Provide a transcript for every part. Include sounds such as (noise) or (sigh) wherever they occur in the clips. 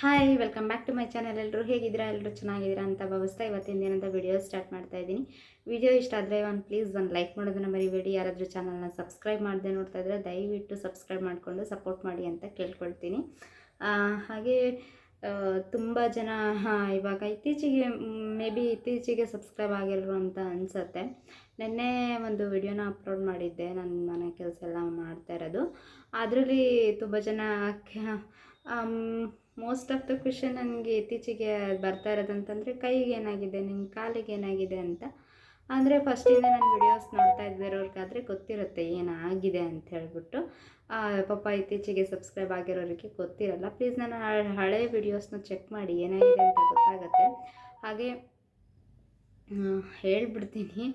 Hi welcome back to my channel ಎಲ್ಲರೂ ಹೇಗಿದ್ದೀರಾ? ಎಲ್ಲರೂ ಚೆನ್ನಾಗಿದ್ದೀರಾ ಅಂತ ಭಾವಿಸ್ತಾ ಇವತ್ತಿನ ದಿನದ ವಿಡಿಯೋ ಸ್ಟಾರ್ಟ್ ಮಾಡ್ತಾ ಇದ್ದೀನಿ. ವಿಡಿಯೋ ಇಷ್ಟ ಆದರೆ ಒಂದು ಪ್ಲೀಸ್ ಒಂದು ಲೈಕ್ ಮಾಡೋದನ್ನ ಮರಿಬೇಡಿ. ಯಾರಾದರೂ ಚಾನಲ್ನ ಸಬ್ಸ್ಕ್ರೈಬ್ ಮಾಡದೆ ನೋಡ್ತಾ ಇದ್ದರೆ ದಯವಿಟ್ಟು ಸಬ್ಸ್ಕ್ರೈಬ್ ಮಾಡಿಕೊಂಡು ಸಪೋರ್ಟ್ ಮಾಡಿ ಅಂತ ಕೇಳ್ಕೊಳ್ತೀನಿ. ಹಾಗೆ ತುಂಬ ಜನ ಇವಾಗ ಇತ್ತೀಚೆಗೆ ಮೇ ಬಿ ಇತ್ತೀಚೆಗೆ ಸಬ್ಸ್ಕ್ರೈಬ್ ಆಗಿರೋ ಅಂತ ಅನಿಸುತ್ತೆ. ನಿನ್ನೆ ಒಂದು ವಿಡಿಯೋನ ಅಪ್ಲೋಡ್ ಮಾಡಿದ್ದೆ. ನನ್ನ ಮನೆ ಕೆಲಸ ಎಲ್ಲ ಮಾಡ್ತಾ ಇರೋದು. ಅದರಲ್ಲಿ ತುಂಬ ಜನ ಮೋಸ್ಟ್ ಆಫ್ ದ ಕ್ವೆಶನ್ ನನಗೆ ಇತ್ತೀಚೆಗೆ ಬರ್ತಾ ಇರೋದಂತಂದರೆ, ಕೈಗೆ ಏನಾಗಿದೆ ನಿಮ್ಮ ಕಾಲಿಗೆ ಏನಾಗಿದೆ ಅಂತ. ಅಂದರೆ ಫಸ್ಟಿಂದ ನಾನು ವಿಡಿಯೋಸ್ ನೋಡ್ತಾ ಇದ್ದಿರೋರ್ಗಾದರೆ ಗೊತ್ತಿರುತ್ತೆ ಏನಾಗಿದೆ ಅಂತ ಹೇಳ್ಬಿಟ್ಟು. ಪಾಪ ಇತ್ತೀಚೆಗೆ ಸಬ್ಸ್ಕ್ರೈಬ್ ಆಗಿರೋರಿಗೆ ಗೊತ್ತಿರಲ್ಲ. ಪ್ಲೀಸ್ ನಾನು ಹಳೆ ವಿಡಿಯೋಸ್ನ ಚೆಕ್ ಮಾಡಿ ಏನಾಗಿದೆ ಅಂತ ಗೊತ್ತಾಗುತ್ತೆ. ಹಾಗೆ ಹೇಳ್ಬಿಡ್ತೀನಿ.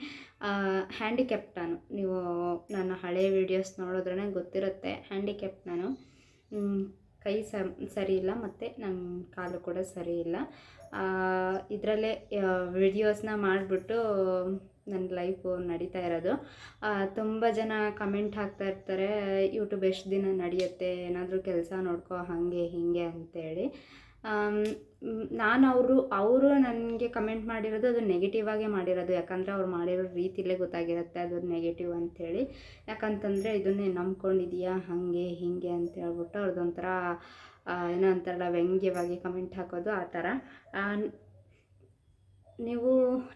ಹ್ಯಾಂಡಿಕ್ಯಾಪ್ ನಾನು. ನೀವು ನನ್ನ ಹಳೆ ವಿಡಿಯೋಸ್ ನೋಡಿದ್ರೆ ಗೊತ್ತಿರುತ್ತೆ. ಹ್ಯಾಂಡಿಕ್ಯಾಪ್ ನಾನು. ಕೈ ಸರಿ ಇಲ್ಲ ಮತ್ತು ನನ್ನ ಕಾಲು ಕೂಡ ಸರಿ ಇಲ್ಲ. ಇದರಲ್ಲೇ ವಿಡಿಯೋಸ್ನ ಮಾಡಿಬಿಟ್ಟು ನನ್ನ ಲೈಫು ನಡೀತಾ ಇರೋದು. ತುಂಬ ಜನ ಕಮೆಂಟ್ ಹಾಕ್ತಾ ಇರ್ತಾರೆ ಯೂಟ್ಯೂಬ್ ಎಷ್ಟು ದಿನ ನಡೆಯುತ್ತೆ? ಏನಾದರೂ ಕೆಲಸ ನೋಡ್ಕೋ, ಹಾಗೆ, ಹೀಗೆ ಅಂತೇಳಿ. ನಾನು ಅವರು ಅವರು ನನಗೆ ಕಮೆಂಟ್ ಮಾಡಿರೋದು ಅದು ನೆಗೆಟಿವ್ ಆಗೇ ಮಾಡಿರೋದು. ಯಾಕಂದರೆ ಅವ್ರು ಮಾಡಿರೋ ರೀತಿಲೇ ಗೊತ್ತಾಗಿರುತ್ತೆ ಅದು ನೆಗೆಟಿವ್ ಅಂಥೇಳಿ ಯಾಕಂತಂದರೆ ಇದನ್ನೇ ನಂಬ್ಕೊಂಡಿದೀಯಾ, ಹಾಗೆ, ಹೀಗೆ ಅಂತ ಹೇಳ್ಬಿಟ್ಟು ಅವ್ರದ್ದೊಂಥರ ಏನೋ ಅಂತಾರಲ್ಲ ವ್ಯಂಗ್ಯವಾಗಿ ಕಮೆಂಟ್ ಹಾಕೋದು ಆ ಥರ. ನೀವು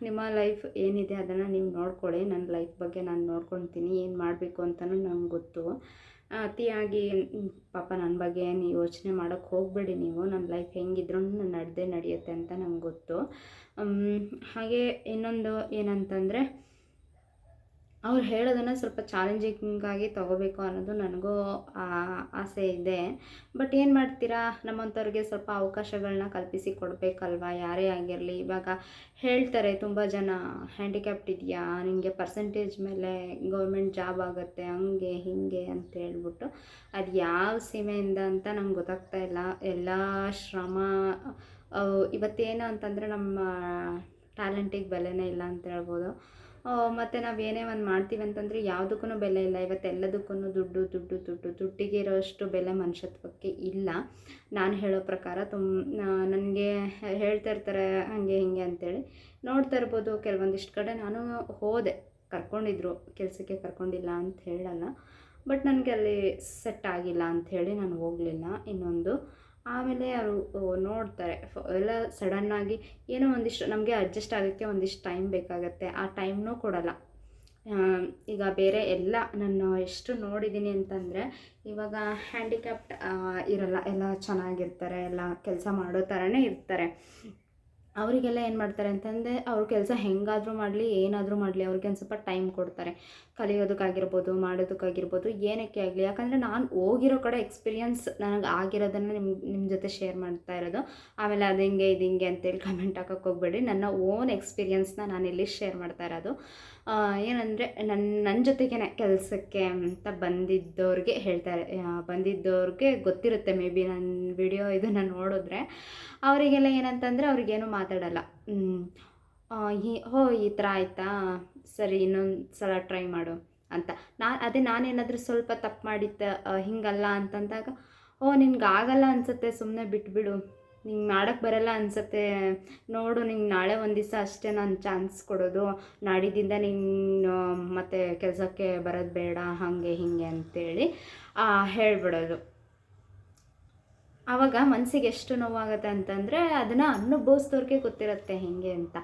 ನಿಮ್ಮ ಲೈಫ್ ಏನಿದೆ ಅದನ್ನು ನೀವು ನೋಡ್ಕೊಳ್ಳಿ. ನನ್ನ ಲೈಫ್ ಬಗ್ಗೆ ನಾನು ನೋಡ್ಕೊತೀನಿ. ಏನು ಮಾಡಬೇಕು ಅಂತಲೂ ನಂಗೆ ಗೊತ್ತು. ಅತಿಯಾಗಿ ಪಾಪ ನನ್ನ ಬಗ್ಗೆ ಏನು ಯೋಚನೆ ಮಾಡೋಕ್ಕೆ ಹೋಗಬೇಡಿ ನೀವು. ನನ್ನ ಲೈಫ್ ಹೆಂಗಿದ್ರೂ ನಾನು ನಡೆದೇ ನಡೆಯುತ್ತೆ ಅಂತ ನಂಗೆ ಗೊತ್ತು. ಹಾಗೆ ಇನ್ನೊಂದು ಏನಂತಂದರೆ ಅವ್ರು ಹೇಳೋದನ್ನು ಸ್ವಲ್ಪ ಚಾಲೆಂಜಿಂಗ್ ಆಗಿ ತೊಗೋಬೇಕು ಅನ್ನೋದು ನನಗೂ ಆಸೆ ಇದೆ. ಬಟ್ ಏನು ಮಾಡ್ತೀರಾ? ನಮ್ಮಂಥವ್ರಿಗೆ ಸ್ವಲ್ಪ ಅವಕಾಶಗಳನ್ನ ಕಲ್ಪಿಸಿ ಕೊಡಬೇಕಲ್ವಾ? ಯಾರೇ ಆಗಿರಲಿ, ಇವಾಗ ಹೇಳ್ತಾರೆ ತುಂಬ ಜನ ಹ್ಯಾಂಡಿಕ್ಯಾಪ್ಟ್ ಇದೆಯಾ? ನಿಮಗೆ ಪರ್ಸೆಂಟೇಜ್ ಮೇಲೆ ಗೌರ್ಮೆಂಟ್ ಜಾಬ್ ಆಗುತ್ತೆ, ಹಂಗೆ, ಹೀಗೆ ಅಂತ ಹೇಳ್ಬಿಟ್ಟು ಅದು ಯಾವ ಸೀಮೆಯಿಂದ ಅಂತ ನಂಗೆ ಗೊತ್ತಾಗ್ತಾ ಇಲ್ಲ. ಎಲ್ಲ ಶ್ರಮ ಇವತ್ತೇನು ಅಂತಂದರೆ ನಮ್ಮ ಟ್ಯಾಲೆಂಟಿಗೆ ಬೆಲೆನೇ ಇಲ್ಲ ಅಂತ ಹೇಳ್ಬೋದು. ಮತ್ತು ನಾವು ಏನೇ ಒಂದು ಮಾಡ್ತೀವಿ ಅಂತಂದರೆ ಯಾವುದಕ್ಕೂ ಬೆಲೆ ಇಲ್ಲ. ಇವತ್ತೆಲ್ಲದಕ್ಕೂ ದುಡ್ಡು ದುಡ್ಡು ದುಡ್ಡು, ದುಡ್ಡಿಗೆ ಇರೋಷ್ಟು ಬೆಲೆ ಮನುಷ್ಯತ್ವಕ್ಕೆ ಇಲ್ಲ. ನಾನು ಹೇಳೋ ಪ್ರಕಾರ ತುಂಬ ನನಗೆ ಹೇಳ್ತಾ ಇರ್ತಾರೆ ಹಾಗೆ, ಹಿಂಗೆ ಅಂತೇಳಿ. ನೋಡ್ತಾ ಇರ್ಬೋದು, ಕೆಲವೊಂದಿಷ್ಟು ಕಡೆ ನಾನು ಹೋದೆ. ಕರ್ಕೊಂಡಿದ್ರು, ಕೆಲಸಕ್ಕೆ ಕರ್ಕೊಂಡಿಲ್ಲ ಅಂತ ಹೇಳಲ್ಲ. ಬಟ್ ನನಗೆ ಅಲ್ಲಿ ಸೆಟ್ ಆಗಿಲ್ಲ ಅಂಥೇಳಿ ನಾನು ಹೋಗಲಿಲ್ಲ ಇನ್ನೊಂದು. ಆಮೇಲೆ ಅವರು ನೋಡ್ತಾರೆ. ಎಲ್ಲ ಸಡನ್ನಾಗಿ ಏನೋ ಒಂದಿಷ್ಟು, ನಮಗೆ ಅಡ್ಜಸ್ಟ್ ಆಗೋಕ್ಕೆ ಒಂದಿಷ್ಟು ಟೈಮ್ ಬೇಕಾಗತ್ತೆ. ಆ ಟೈಮ್ನೂ ಕೊಡಲ್ಲ. ಈಗ ಬೇರೆ ಎಲ್ಲ ನಾನು ಎಷ್ಟು ನೋಡಿದ್ದೀನಿ ಅಂತಂದರೆ, ಇವಾಗ ಹ್ಯಾಂಡಿಕ್ಯಾಪ್ಟ್ ಇರಲ್ಲ. ಎಲ್ಲ ಚೆನ್ನಾಗಿರ್ತಾರೆ. ಎಲ್ಲ ಕೆಲಸ ಮಾಡೋ ಥರನೇ ಇರ್ತಾರೆ. ಅವರಿಗೆಲ್ಲ ಏನು ಮಾಡ್ತಾರೆ ಅಂತಂದರೆ, ಅವ್ರ ಕೆಲಸ ಹೆಂಗಾದರೂ ಮಾಡಲಿ, ಏನಾದರೂ ಮಾಡಲಿ, ಅವ್ರಿಗೆ ಒಂದು ಸ್ವಲ್ಪ ಟೈಮ್ ಕೊಡ್ತಾರೆ. ಕಲಿಯೋದಕ್ಕಾಗಿರ್ಬೋದು, ಮಾಡೋದಕ್ಕಾಗಿರ್ಬೋದು, ಏನಕ್ಕೆ ಆಗಲಿ, ಯಾಕಂದರೆ ನಾನು ಹೋಗಿರೋ ಕಡೆ ಎಕ್ಸ್ಪೀರಿಯನ್ಸ್ ನನಗೆ ಆಗಿರೋದನ್ನು ನಿಮ್ಮ ನಿಮ್ಮ ಜೊತೆ ಶೇರ್ ಮಾಡ್ತಾ ಇರೋದು. ಆಮೇಲೆ ಅದು ಹಿಂಗೆ, ಇದು ಹಿಂಗೆ ಅಂತೇಳಿ ಕಮೆಂಟ್ ಹಾಕೋಕ್ಕೆ ಹೋಗ್ಬೇಡಿ. ನನ್ನ ಓನ್ ಎಕ್ಸ್ಪೀರಿಯನ್ಸ್ನ ನಾನು ಇಲ್ಲಿ ಶೇರ್ ಮಾಡ್ತಾ ಇರೋದು. ಏನಂದರೆ ನನ್ನ ನನ್ನ ಜೊತೆಗೇ ಕೆಲಸಕ್ಕೆ ಅಂತ ಬಂದಿದ್ದವ್ರಿಗೆ ಹೇಳ್ತಾರೆ ಬಂದಿದ್ದವ್ರಿಗೆ ಗೊತ್ತಿರುತ್ತೆ ಮೇ ಬಿ ನನ್ನ ವಿಡಿಯೋ ಇದನ್ನು ನೋಡಿದ್ರೆ. ಅವರಿಗೆಲ್ಲ ಏನಂತಂದರೆ ಅವ್ರಿಗೇನು ಮಾತಾಡಲ್ಲ. ಈ, ಹೋ, ಈ ಥರ ಆಯಿತಾ? ಸರಿ ಇನ್ನೊಂದು ಸಲ ಟ್ರೈ ಮಾಡು ಅಂತ. ನಾ, ಅದೇ ನಾನೇನಾದರೂ ಸ್ವಲ್ಪ ತಪ್ಪು ಮಾಡಿದ್ದ ಹಿಂಗಲ್ಲ ಅಂತಂದಾಗ ಓ ನಿನ್ಗೆ ಆಗಲ್ಲ ಅನ್ಸುತ್ತೆ ಸುಮ್ಮನೆ ಬಿಟ್ಬಿಡು. ನಿಂಗೆ ಮಾಡೋಕ್ಕೆ ಬರಲ್ಲ ಅನ್ಸುತ್ತೆ. ನೋಡು, ನಿಂಗೆ ನಾಳೆ ಒಂದು ದಿವಸ ಅಷ್ಟೇ ನಾನು ಚಾನ್ಸ್ ಕೊಡೋದು. ನಾಡಿದ್ದಿಂದ ನೀನು, ಮತ್ತೆ ಕೆಲಸಕ್ಕೆ ಬರೋದು ಬೇಡ, ಹಾಗೆ, ಹೀಗೆ ಅಂತೇಳಿ ಹೇಳ್ಬಿಡೋದು. ಆವಾಗ ಮನಸ್ಸಿಗೆ ಎಷ್ಟು ನೋವಾಗುತ್ತೆ ಅಂತಂದರೆ ಅದನ್ನು ಅನುಭವಿಸ್ದವ್ರಿಗೆ ಗೊತ್ತಿರುತ್ತೆ ಹೇಗೆ ಅಂತ.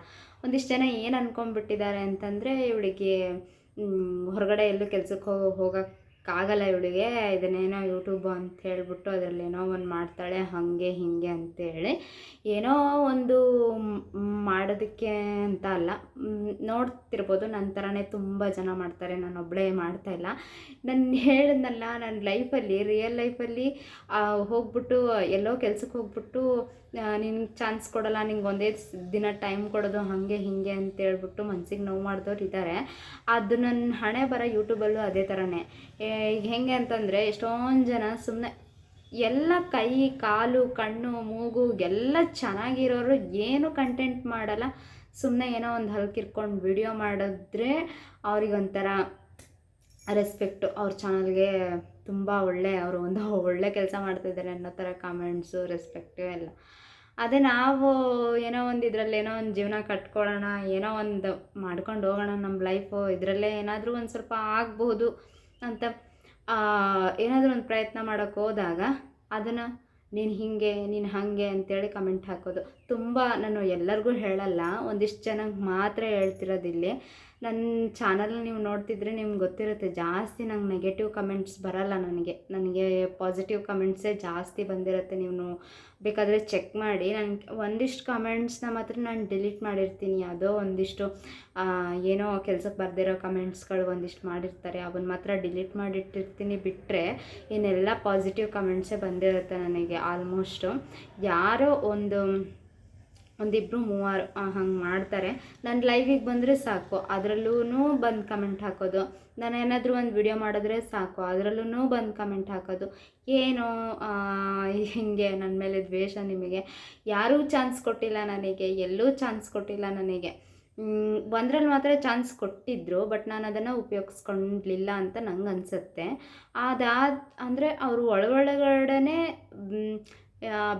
ಒಂದಿಷ್ಟು ಜನ ಏನು ಅನ್ಕೊಂಡ್ಬಿಟ್ಟಿದ್ದಾರೆ ಅಂತಂದರೆ ಇವಳಿಗೆ ಹೊರಗಡೆ ಎಲ್ಲೂ ಕೆಲ್ಸಕ್ಕೆ ಹೋಗೋ ಹೋಗೋಕ್ಕಾಗಲ್ಲ ಇವಳಿಗೆ ಇದನ್ನೇನೋ ಯೂಟ್ಯೂಬ್ ಅಂತ ಹೇಳ್ಬಿಟ್ಟು ಅದರಲ್ಲಿ ಏನೋ ಒಂದು ಮಾಡ್ತಾಳೆ, ಹಾಗೆ ಹೀಗೆ ಅಂತೇಳಿ. ಏನೋ ಒಂದು ಮಾಡೋದಕ್ಕೆ ಅಂತ ಅಲ್ಲ ನೋಡ್ತಿರ್ಬೋದು. ನನ್ನ ಥರನೇ ತುಂಬ ಜನ ಮಾಡ್ತಾರೆ ನಾನು ಒಬ್ಬಳೇ ಮಾಡ್ತಾ ಇಲ್ಲ. ನಾನು ಹೇಳಿದ್ನಲ್ಲ ನನ್ನ ಲೈಫಲ್ಲಿ ರಿಯಲ್ ಲೈಫಲ್ಲಿ ಹೋಗ್ಬಿಟ್ಟು ಎಲ್ಲೋ ಕೆಲ್ಸಕ್ಕೆ ಹೋಗ್ಬಿಟ್ಟು ನಿನ್ಗೆ ಚಾನ್ಸ್ ಕೊಡಲ್ಲ, ನಿಂಗೆ ಒಂದೇ ದಿನ ಟೈಮ್ ಕೊಡೋದು ಹಾಗೆ ಹೀಗೆ ಅಂತ ಹೇಳ್ಬಿಟ್ಟು ಮನ್ಸಿಗೆ ನೋವು ಮಾಡಿದವ್ರು ಇದ್ದಾರೆ ಅದು ನನ್ನ ಹಣೆ ಬರೋ ಯೂಟ್ಯೂಬಲ್ಲೂ ಅದೇ ಥರನೇ ಈಗ ಹೆಂಗೆ ಅಂತಂದರೆ ಎಷ್ಟೊಂದು ಜನ ಸುಮ್ಮನೆ ಎಲ್ಲ ಕೈ, ಕಾಲು, ಕಣ್ಣು, ಮೂಗು ಎಲ್ಲ ಚೆನ್ನಾಗಿರೋರು ಏನು ಕಂಟೆಂಟ್ ಮಾಡಲ್ಲ. ಸುಮ್ಮನೆ ಏನೋ ಒಂದು ಹಲ್ಕಿರ್ಕೊಂಡು ವಿಡಿಯೋ ಮಾಡಿದ್ರೆ ಅವ್ರಿಗೊಂಥರ ರೆಸ್ಪೆಕ್ಟು ಅವ್ರ ಚಾನಲ್ಗೆ ತುಂಬ ಒಳ್ಳೆ, ಅವರು ಒಂದು (laughs) ಒಳ್ಳೆ ಕೆಲಸ ಮಾಡ್ತಿದ್ದಾರೆ ಅನ್ನೋ ಥರ ಕಾಮೆಂಟ್ಸು ರೆಸ್ಪೆಕ್ಟು ಎಲ್ಲ. ಅದೇ ನಾವು ಏನೋ ಒಂದು ಇದರಲ್ಲಿ ಏನೋ ಒಂದು ಜೀವನ ಕಟ್ಕೊಳ್ಳೋಣ, ಏನೋ ಒಂದು ಮಾಡ್ಕೊಂಡು ಹೋಗೋಣ ನಮ್ಮ ಲೈಫು ಇದರಲ್ಲೇ ಏನಾದರೂ ಒಂದು ಸ್ವಲ್ಪ ಆಗ್ಬೋದು ಅಂತ ಏನಾದರೂ ಒಂದು ಪ್ರಯತ್ನ ಮಾಡೋಕ್ಕೆ ಹೋದಾಗ ಅದನ್ನು ನೀನು ಹೀಗೆ, ನೀನು ಹಾಗೆ ಅಂತೇಳಿ ಕಮೆಂಟ್ ಹಾಕೋದು. ತುಂಬ ನಾನು ಎಲ್ಲರಿಗೂ ಹೇಳಲ್ಲ, ಒಂದಿಷ್ಟು ಜನಕ್ಕೆ ಮಾತ್ರ ಹೇಳ್ತಿರೋದಿಲ್ಲಿ ನನ್ನ ಚಾನಲ್ ನೀವು ನೋಡ್ತಿದ್ರೆ ನಿಮ್ಗೆ ಗೊತ್ತಿರುತ್ತೆ, ಜಾಸ್ತಿ ನಂಗೆ ನೆಗೆಟಿವ್ ಕಮೆಂಟ್ಸ್ ಬರಲ್ಲ ನನಗೆ. ನನಗೆ ಪಾಸಿಟಿವ್ ಕಮೆಂಟ್ಸೇ ಜಾಸ್ತಿ ಬಂದಿರುತ್ತೆ, ನೀವು ಬೇಕಾದರೆ ಚೆಕ್ ಮಾಡಿ. ನನಗೆ ಒಂದಿಷ್ಟು ಕಮೆಂಟ್ಸ್ನ ಮಾತ್ರ ನಾನು ಡಿಲೀಟ್ ಮಾಡಿರ್ತೀನಿ. ಯಾವುದೋ ಒಂದಿಷ್ಟು ಏನೋ ಕೆಲ್ಸಕ್ಕೆ ಬರ್ದಿರೋ ಕಮೆಂಟ್ಸ್ಗಳು ಒಂದಿಷ್ಟು ಮಾಡಿರ್ತಾರೆ ಅವನ್ನ ಮಾತ್ರ ಡಿಲೀಟ್ ಮಾಡಿಟ್ಟಿರ್ತೀನಿ ಬಿಟ್ಟರೆ ಇನ್ನೆಲ್ಲ ಪಾಸಿಟಿವ್ ಕಮೆಂಟ್ಸೇ ಬಂದಿರುತ್ತೆ ನನಗೆ ಆಲ್ಮೋಸ್ಟು ಯಾರೋ ಒಂದು ಒಂದಿಬ್ಬರು ಮೂವರು ಹಂಗೆ ಮಾಡ್ತಾರೆ. ನನ್ನ ಲೈವಿಗೆ ಬಂದರೆ ಸಾಕು. ಅದರಲ್ಲೂ ಬಂದು ಕಮೆಂಟ್ ಹಾಕೋದು. ನಾನು ಏನಾದರೂ ಒಂದು ವಿಡಿಯೋ ಮಾಡಿದ್ರೆ ಸಾಕು. ಅದರಲ್ಲೂ ಬಂದು ಕಮೆಂಟ್ ಹಾಕೋದು. ಏನು ಹಿಂಗೆ ನನ್ನ ಮೇಲೆ ದ್ವೇಷ ನಿಮಗೆ. ಯಾರೂ ಚಾನ್ಸ್ ಕೊಟ್ಟಿಲ್ಲ ನನಗೆ. ಎಲ್ಲೂ ಚಾನ್ಸ್ ಕೊಟ್ಟಿಲ್ಲ ನನಗೆ. ಒಂದ್ರಲ್ಲಿ ಮಾತ್ರ ಚಾನ್ಸ್ ಕೊಟ್ಟಿದ್ದರು ಬಟ್ ನಾನು ಅದನ್ನು ಉಪಯೋಗಿಸ್ಕೊಂಡಿಲ್ಲ ಅಂತ ನಂಗೆ ಅನಿಸುತ್ತೆ. ಅದಾದ, ಅಂದರೆ ಅವರು ಒಳಗಡೆ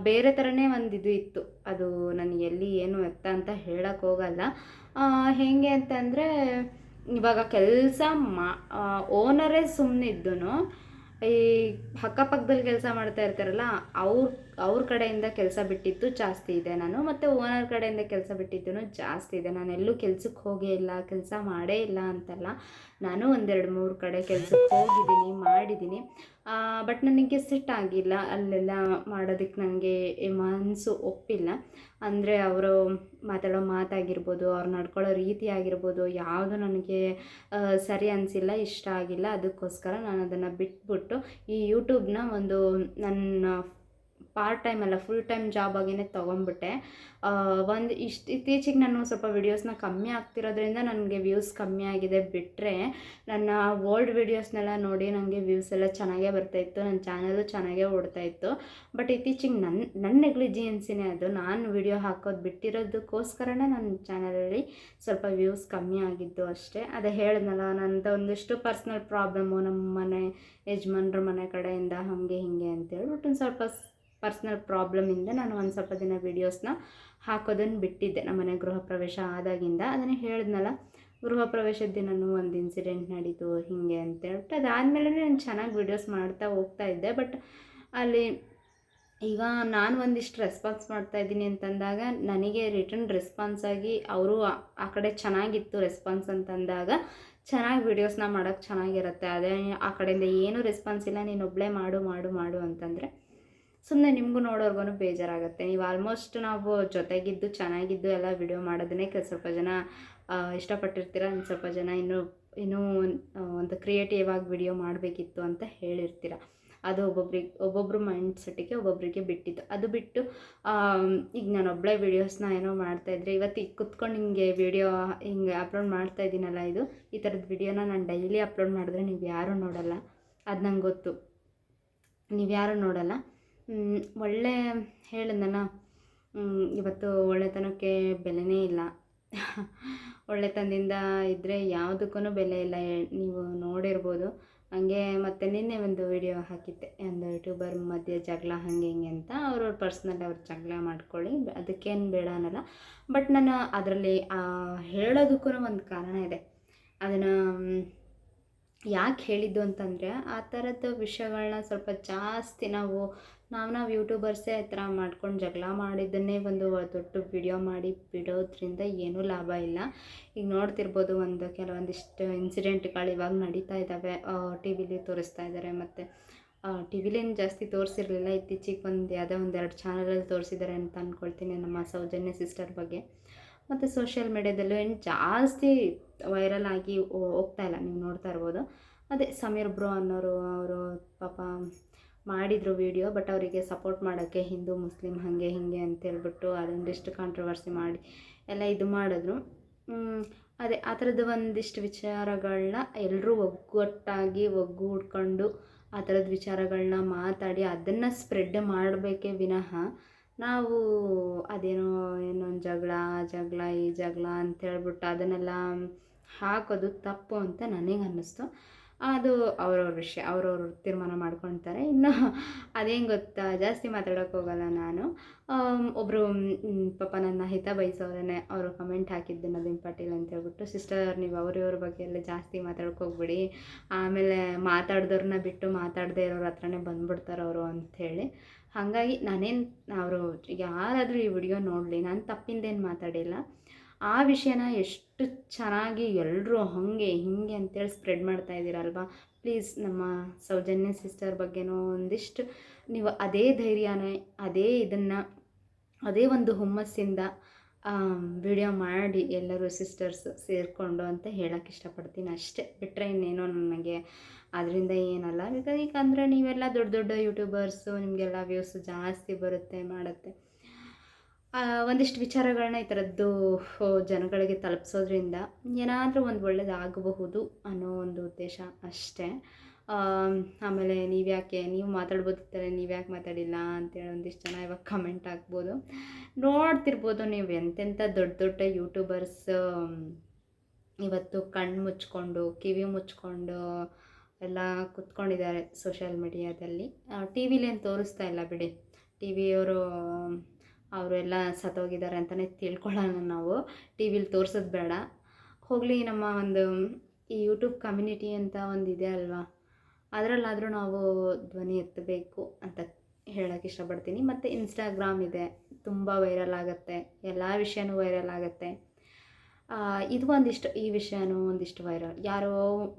ಬೇರೆ ಥರನೇ ಒಂದು ಇದು ಇತ್ತು. ಅದು ನನಗೆ ಎಲ್ಲಿ ಏನು ಎತ್ತ ಅಂತ ಹೇಳಕ್ಕೆ ಹೋಗಲ್ಲ. ಹೇಗೆ ಅಂತಂದರೆ, ಇವಾಗ ಕೆಲಸ ಮಾ ಓನರೇ ಸುಮ್ಮನಿದ್ದು ಈ ಅಕ್ಕಪಕ್ಕದಲ್ಲಿ ಕೆಲಸ ಮಾಡ್ತಾ ಇರ್ತಾರಲ್ಲ, ಅವ್ರ ಅವ್ರ ಕಡೆಯಿಂದ ಕೆಲಸ ಬಿಟ್ಟಿದ್ದು ಜಾಸ್ತಿ ಇದೆ ನಾನು, ಮತ್ತು ಓನರ್ ಕಡೆಯಿಂದ ಕೆಲಸ ಬಿಟ್ಟಿದ್ದು ಜಾಸ್ತಿ ಇದೆ. ನಾನು ಎಲ್ಲೂ ಕೆಲ್ಸಕ್ಕೆ ಹೋಗೇ ಇಲ್ಲ, ಕೆಲಸ ಮಾಡೇ ಇಲ್ಲ ಅಂತಲ್ಲ. ನಾನು ಒಂದೆರಡು ಮೂರು ಕಡೆ ಕೆಲ್ಸಕ್ಕೆ ಹೋಗಿದ್ದೀನಿ, ಮಾಡಿದ್ದೀನಿ. ಬಟ್ ನನಗೆ ಸೆಟ್ ಆಗಿಲ್ಲ. ಅಲ್ಲೆಲ್ಲ ಮಾಡೋದಕ್ಕೆ ನನಗೆ ಮನಸ್ಸು ಒಪ್ಪಿಲ್ಲ. ಅಂದರೆ ಅವರು ಮಾತಾಡೋ ಮಾತಾಗಿರ್ಬೋದು, ಅವ್ರು ನಡ್ಕೊಳ್ಳೋ ರೀತಿ ಆಗಿರ್ಬೋದು, ಯಾವುದು ನನಗೆ ಸರಿ ಅನಿಸಿಲ್ಲ, ಇಷ್ಟ ಆಗಿಲ್ಲ. ಅದಕ್ಕೋಸ್ಕರ ನಾನು ಅದನ್ನು ಬಿಟ್ಬಿಟ್ಟು ಈ ಯೂಟ್ಯೂಬ್ನ ಒಂದು ನನ್ನ ಪಾರ್ಟ್ ಟೈಮ್ ಅಲ್ಲ ಫುಲ್ ಟೈಮ್ ಜಾಬ್ ಆಗಿನೇ ತೊಗೊಂಬಿಟ್ಟೆ ಒಂದು ಇಷ್ಟು, ಇತ್ತೀಚೆಗೆ ನಾನು ಸ್ವಲ್ಪ ವೀಡಿಯೋಸ್ನ ಕಮ್ಮಿ ಆಗ್ತಿರೋದ್ರಿಂದ ನನಗೆ ವ್ಯೂಸ್ ಕಮ್ಮಿ ಆಗಿದೆ. ಬಿಟ್ಟರೆ ನನ್ನ ಓಲ್ಡ್ ವೀಡಿಯೋಸ್ನೆಲ್ಲ ನೋಡಿ ನನಗೆ ವ್ಯೂಸ್ ಎಲ್ಲ ಚೆನ್ನಾಗೇ ಬರ್ತಾಯಿತ್ತು ನನ್ನ ಚಾನಲು ಚೆನ್ನಾಗೇ ಓಡ್ತಾಯಿತ್ತು ಬಟ್ ಇತ್ತೀಚೆಗೆ ನನ್ನ ನನ್ನ ನೆಗ್ಲಿಜಿಯನ್ಸಿನೇ ಅದು. ನಾನು ವೀಡಿಯೋ ಹಾಕೋದು ಬಿಟ್ಟಿರೋದಕ್ಕೋಸ್ಕರನೇ ನನ್ನ ಚಾನಲಲ್ಲಿ ಸ್ವಲ್ಪ ವ್ಯೂಸ್ ಕಮ್ಮಿ ಆಗಿದ್ದು ಅಷ್ಟೇ. ಅದೇ ಹೇಳಿದ್ನಲ್ಲ ನನ್ನದು ಒಂದಿಷ್ಟು ಪರ್ಸ್ನಲ್ ಪ್ರಾಬ್ಲಮ್ಮು ನಮ್ಮ ಮನೆ ಯಜಮಾನ್ರ ಮನೆ ಕಡೆಯಿಂದ ಹಾಗೆ ಹೀಗೆ ಅಂತೇಳ್ಬಿಟ್ಟು ಒಂದು ಸ್ವಲ್ಪ ಪರ್ಸ್ನಲ್ ಪ್ರಾಬ್ಲಮಿಂದ ನಾನು ಒಂದು ಸ್ವಲ್ಪ ದಿನ ವೀಡಿಯೋಸ್ನ ಹಾಕೋದನ್ನು ಬಿಟ್ಟಿದ್ದೆ. ನಮ್ಮನೆ ಗೃಹ ಪ್ರವೇಶ ಆದಾಗಿಂದ. ಅದನ್ನು ಹೇಳಿದ್ನಲ್ಲ, ಗೃಹ ಪ್ರವೇಶದ ದಿನವೂ ಒಂದು ಇನ್ಸಿಡೆಂಟ್ ನಡೀತು ಹೀಗೆ ಅಂತೇಳ್ಬಿಟ್ಟು ಅದಾದಮೇಲೆ ನಾನು ಚೆನ್ನಾಗಿ ವೀಡಿಯೋಸ್ ಮಾಡ್ತಾ ಹೋಗ್ತಾ ಇದ್ದೆ. ಬಟ್ ಅಲ್ಲಿ ಈಗ ನಾನು ಒಂದಿಷ್ಟು ರೆಸ್ಪಾನ್ಸ್ ಮಾಡ್ತಾ ಇದ್ದೀನಿ ಅಂತಂದಾಗ, ನನಗೆ ರಿಟರ್ನ್ ರೆಸ್ಪಾನ್ಸ್ ಆಗಿ ಅವರು ಆ ಕಡೆ ಚೆನ್ನಾಗಿತ್ತು ರೆಸ್ಪಾನ್ಸ್ ಅಂತಂದಾಗ ಚೆನ್ನಾಗಿ ವೀಡಿಯೋಸ್ನ ಮಾಡೋಕ್ಕೆ ಚೆನ್ನಾಗಿರುತ್ತೆ. ಅದೇ ಆ ಕಡೆಯಿಂದ ಏನೂ ರೆಸ್ಪಾನ್ಸ್ ಇಲ್ಲ, ನೀನು ಒಬ್ಬಳೇ ಮಾಡು ಮಾಡು ಮಾಡು ಅಂತಂದರೆ ಸುಮ್ಮನೆ ನಿಮಗೂ ನೋಡೋರ್ಗು ಬೇಜಾರಾಗುತ್ತೆ. ನೀವು ಆಲ್ಮೋಸ್ಟ್ ನಾವು ಜೊತೆಗಿದ್ದು, ಚೆನ್ನಾಗಿದ್ದು ಎಲ್ಲ ವಿಡಿಯೋ ಮಾಡೋದನ್ನೇ ಸ್ವಲ್ಪ ಜನ ಇಷ್ಟಪಟ್ಟಿರ್ತೀರ. ಇನ್ನು ಸ್ವಲ್ಪ ಜನ ಇನ್ನೂ ಇನ್ನೂ ಒಂದು ಕ್ರಿಯೇಟಿವ್ ಆಗಿ ವಿಡಿಯೋ ಮಾಡಬೇಕಿತ್ತು ಅಂತ ಹೇಳಿರ್ತೀರ. ಅದು ಒಬ್ಬೊಬ್ರಿಗೆ ಒಬ್ಬೊಬ್ರು ಮೈಂಡ್ ಸೆಟ್ಟಿಗೆ ಒಬ್ಬೊಬ್ಬರಿಗೆ ಬಿಟ್ಟಿತ್ತು. ಅದು ಬಿಟ್ಟು ಈಗ ನಾನು ಒಬ್ಬಳೇ ವೀಡಿಯೋಸ್ನ ಏನೋ ಮಾಡ್ತಾಯಿದ್ರೆ ಇವತ್ತು ಈಗ ಕುತ್ಕೊಂಡು ಹಿಂಗೆ ವೀಡಿಯೋ ಹಿಂಗೆ ಅಪ್ಲೋಡ್ ಮಾಡ್ತಾ ಇದ್ದೀನಲ್ಲ ಇದು, ಈ ಥರದ ವಿಡಿಯೋನ ನಾನು ಡೈಲಿ ಅಪ್ಲೋಡ್ ಮಾಡಿದ್ರೆ ನೀವು ಯಾರೂ ನೋಡೋಲ್ಲ. ಅದು ನಂಗೆ ಗೊತ್ತು. ನೀವು ಯಾರೂ ನೋಡೋಲ್ಲ. ಒಳ್ಳೆ ಹೇಳಿದ್ನಲ್ಲ. ಇವತ್ತು ಒಳ್ಳೆತನಕ್ಕೆ ಬೆಲೆನೇ ಇಲ್ಲ. ಒಳ್ಳೆತನದಿಂದ ಇದ್ದರೆ ಯಾವುದಕ್ಕೂ ಬೆಲೆ ಇಲ್ಲ ನೀವು ನೋಡಿರ್ಬೋದು. ಹಾಗೆ ಮತ್ತು ನಿನ್ನೆ ಒಂದು ವಿಡಿಯೋ ಹಾಕಿದ್ದೆ. ಒಂದು ಯೂಟ್ಯೂಬರ್ ಮಧ್ಯೆ ಜಗಳ ಹಾಗೆ ಹಿಂಗೆ ಅಂತ. ಅವ್ರವ್ರ ಪರ್ಸ್ನಲ್ ಅವ್ರು ಜಗಳ ಮಾಡ್ಕೊಳ್ಳಿ. ಅದಕ್ಕೇನು ಬೇಡ ಅನ್ನಲ್ಲ. ಬಟ್ ನಾನು ಅದರಲ್ಲಿ ಹೇಳೋದಕ್ಕೂ ಒಂದು ಕಾರಣ ಇದೆ. ಅದನ್ನು ಯಾಕೆ ಹೇಳಿದ್ದು ಅಂತಂದರೆ, ಆ ಥರದ ವಿಷಯಗಳನ್ನ ಸ್ವಲ್ಪ ಜಾಸ್ತಿ ನಾವು ನಾವು ನಾವು ಯೂಟ್ಯೂಬರ್ಸೇ ಆ ಮಾಡ್ಕೊಂಡು ಜಗಳ ಮಾಡಿದ್ದನ್ನೇ ಒಂದು ದೊಡ್ಡ ವಿಡಿಯೋ ಮಾಡಿ ಬಿಡೋದ್ರಿಂದ ಏನೂ ಲಾಭ ಇಲ್ಲ. ಈಗ ನೋಡ್ತಿರ್ಬೋದು ಒಂದು ಕೆಲವೊಂದಿಷ್ಟು ಇನ್ಸಿಡೆಂಟ್ಗಳು ಇವಾಗ ನಡೀತಾ ಇದ್ದಾವೆ ಟಿ ವಿಲಿ ತೋರಿಸ್ತಾ ಇದ್ದಾರೆ ಮತ್ತು ಟಿ ವಿಲೇನು ಜಾಸ್ತಿ ತೋರಿಸಿರಲಿಲ್ಲ. ಇತ್ತೀಚೆಗೆ ಒಂದು ಯಾವುದೋ ಒಂದೆರಡು ಚಾನಲಲ್ಲಿ ತೋರಿಸಿದ್ದಾರೆ ಅಂತ ಅಂದ್ಕೊಳ್ತೀನಿ ನಮ್ಮ ಸೌಜನ್ಯ ಸಿಸ್ಟರ್ ಬಗ್ಗೆ. ಮತ್ತು ಸೋಷಿಯಲ್ ಮೀಡ್ಯಾದಲ್ಲೂ ಏನು ಜಾಸ್ತಿ ವೈರಲ್ ಆಗಿ ಹೋಗ್ತಾ ಇಲ್ಲ. ನೀವು ನೋಡ್ತಾ ಇರ್ಬೋದು. ಅದೇ ಸಮೀರ್ ಬ್ರೋ ಅನ್ನೋರು, ಅವರು ಪಾಪ ಮಾಡಿದರು ವೀಡಿಯೋ, ಬಟ್ ಅವರಿಗೆ ಸಪೋರ್ಟ್ ಮಾಡೋಕ್ಕೆ ಹಿಂದೂ ಮುಸ್ಲಿಮ್ ಹಾಗೆ ಹೀಗೆ ಅಂತೇಳ್ಬಿಟ್ಟು ಅದೊಂದಿಷ್ಟು ಕಾಂಟ್ರವರ್ಸಿ ಮಾಡಿ ಎಲ್ಲ ಇದು ಮಾಡಿದ್ರು. ಅದೇ ಆ ಥರದ್ದು ಒಂದಿಷ್ಟು ವಿಚಾರಗಳನ್ನ ಎಲ್ಲರೂ ಒಗ್ಗಟ್ಟಾಗಿ ಒಗ್ಗೂಡ್ಕೊಂಡು ಆ ಥರದ ವಿಚಾರಗಳನ್ನ ಮಾತಾಡಿ ಅದನ್ನು ಸ್ಪ್ರೆಡ್ ಮಾಡಬೇಕೇ ವಿನಃ ನಾವು ಅದೇನೋ ಏನೊಂದು ಜಗಳ ಜಗಳ, ಈ ಜಗಳ ಅಂತೇಳ್ಬಿಟ್ಟು ಅದನ್ನೆಲ್ಲ ಹಾಕೋದು ತಪ್ಪು ಅಂತ ನನಗೆ ಅನ್ನಿಸ್ತು. ಅದು ಅವ್ರವ್ರ ವಿಷಯ, ಅವ್ರವ್ರು ತೀರ್ಮಾನ ಮಾಡ್ಕೊತಾರೆ. ಇನ್ನು ಅದೇನು ಗೊತ್ತಾ, ಜಾಸ್ತಿ ಮಾತಾಡೋಕ್ಕೆ ಹೋಗಲ್ಲ ನಾನು. ಒಬ್ಬರು ಪಾಪ ನನ್ನ ಹಿತ ಬಯಸೋರೇ ಅವರು ಕಮೆಂಟ್ ಹಾಕಿದ್ದು ನವೀನ್ ಪಾಟೀಲ್ ಅಂತ ಹೇಳ್ಬಿಟ್ಟು ಸಿಸ್ಟರ್ ನೀವು ಅವ್ರವ್ರ ಬಗ್ಗೆ ಎಲ್ಲ ಜಾಸ್ತಿ ಮಾತಾಡೋಕೆ ಹೋಗ್ಬಿಡಿ. ಆಮೇಲೆ ಮಾತಾಡ್ದವ್ರನ್ನ ಬಿಟ್ಟು ಮಾತಾಡದೇ ಇರೋರ ಹತ್ರನೇ ಬಂದ್ಬಿಡ್ತಾರೆ ಅವರು ಅಂಥೇಳಿ ಹಾಗಾಗಿ ನಾನೇನು, ಅವರು ಯಾರಾದರೂ ಈ ವಿಡಿಯೋ ನೋಡಲಿ, ನಾನು ತಪ್ಪಿಂದೇನು ಮಾತಾಡಿಲ್ಲ. ಆ ವಿಷಯನ ಎಷ್ಟು ಚೆನ್ನಾಗಿ ಎಲ್ಲರೂ ಹಾಗೆ ಹೀಗೆ ಅಂತೇಳಿ ಸ್ಪ್ರೆಡ್ ಮಾಡ್ತಾ ಇದ್ದೀರಲ್ವಾ? ಪ್ಲೀಸ್ ನಮ್ಮ ಸೌಜನ್ಯ ಸಿಸ್ಟರ್ ಬಗ್ಗೆನೋ ಒಂದಿಷ್ಟು ನೀವು ಅದೇ ಧೈರ್ಯನೇ, ಅದೇ ಇದನ್ನು, ಅದೇ ಒಂದು ಹುಮ್ಮಸ್ಸಿಂದ ವಿಡಿಯೋ ಮಾಡಿ ಎಲ್ಲರೂ ಸಿಸ್ಟರ್ಸ್ ಸೇರಿಕೊಂಡು ಅಂತ ಹೇಳೋಕ್ಕೆ ಇಷ್ಟಪಡ್ತೀನಿ ಅಷ್ಟೇ. ಬಿಟ್ಟರೆ ಇನ್ನೇನೋ ನನಗೆ ಅದರಿಂದ ಏನಲ್ಲ. ಬಿಕಾಸ್ ಈಗ ಅಂದರೆ ನೀವೆಲ್ಲ ದೊಡ್ಡ ದೊಡ್ಡ ಯೂಟ್ಯೂಬರ್ಸು ನಿಮಗೆಲ್ಲ ವ್ಯೂಸ್ ಜಾಸ್ತಿ ಬರುತ್ತೆ, ಮಾಡುತ್ತೆ. ಒಂದಿಷ್ಟು ವಿಚಾರಗಳನ್ನ ಈ ಥರದ್ದು ಜನಗಳಿಗೆ ತಲುಪಿಸೋದ್ರಿಂದ ಏನಾದರೂ ಒಂದು ಒಳ್ಳೇದಾಗಬಹುದು ಅನ್ನೋ ಒಂದು ಉದ್ದೇಶ ಅಷ್ಟೇ. ಆಮೇಲೆ ನೀವು ಯಾಕೆ ನೀವು ಮಾತಾಡ್ಬೋದಿತ್ತಲ್ಲ ನೀವು ಯಾಕೆ ಮಾತಾಡಿಲ್ಲ ಅಂತೇಳಿ ಒಂದಿಷ್ಟು ಜನ ಇವಾಗ ಕಮೆಂಟ್ ಹಾಕ್ಬೋದು. ನೋಡ್ತಿರ್ಬೋದು ನೀವು ಎಂತೆಂಥ ದೊಡ್ಡ ದೊಡ್ಡ ಯೂಟ್ಯೂಬರ್ಸ್ ಇವತ್ತು ಕಣ್ಣು ಮುಚ್ಕೊಂಡು, ಕಿವಿ ಮುಚ್ಕೊಂಡು ಎಲ್ಲ ಕುತ್ಕೊಂಡಿದ್ದಾರೆ ಸೋಷಿಯಲ್ ಮೀಡಿಯಾದಲ್ಲಿ ಟಿ ವಿಲೇನು ತೋರಿಸ್ತಾ ಇಲ್ಲ ಬಿಡಿ. ಟಿ ವಿಯವರು ಅವರೆಲ್ಲ ಸತ್ತೋಗಿದ್ದಾರೆ ಅಂತಲೇ ತಿಳ್ಕೊಳ್ಳೋಣ ನಾವು. ಟಿ ವಿಲಿ ತೋರ್ಸೋದು ಬೇಡ. ಹೋಗಲಿ ನಮ್ಮ ಒಂದು, ಈ ಯೂಟ್ಯೂಬ್ ಕಮ್ಯುನಿಟಿ ಅಂತ ಒಂದು ಇದೆ ಅಲ್ವಾ? ಅದರಲ್ಲಾದರೂ ನಾವು ಧ್ವನಿ ಎತ್ತಬೇಕು ಅಂತ ಹೇಳೋಕ್ಕೆ ಇಷ್ಟಪಡ್ತೀನಿ. ಮತ್ತು ಇನ್ಸ್ಟಾಗ್ರಾಮ್ ಇದೆ. ತುಂಬ ವೈರಲ್ ಆಗುತ್ತೆ. ಎಲ್ಲ ವಿಷಯನೂ ವೈರಲ್ ಆಗುತ್ತೆ. ಇದು ಒಂದಿಷ್ಟು, ಈ ವಿಷಯನೂ ಒಂದಿಷ್ಟು ವೈರಲ್ ಯಾರೋ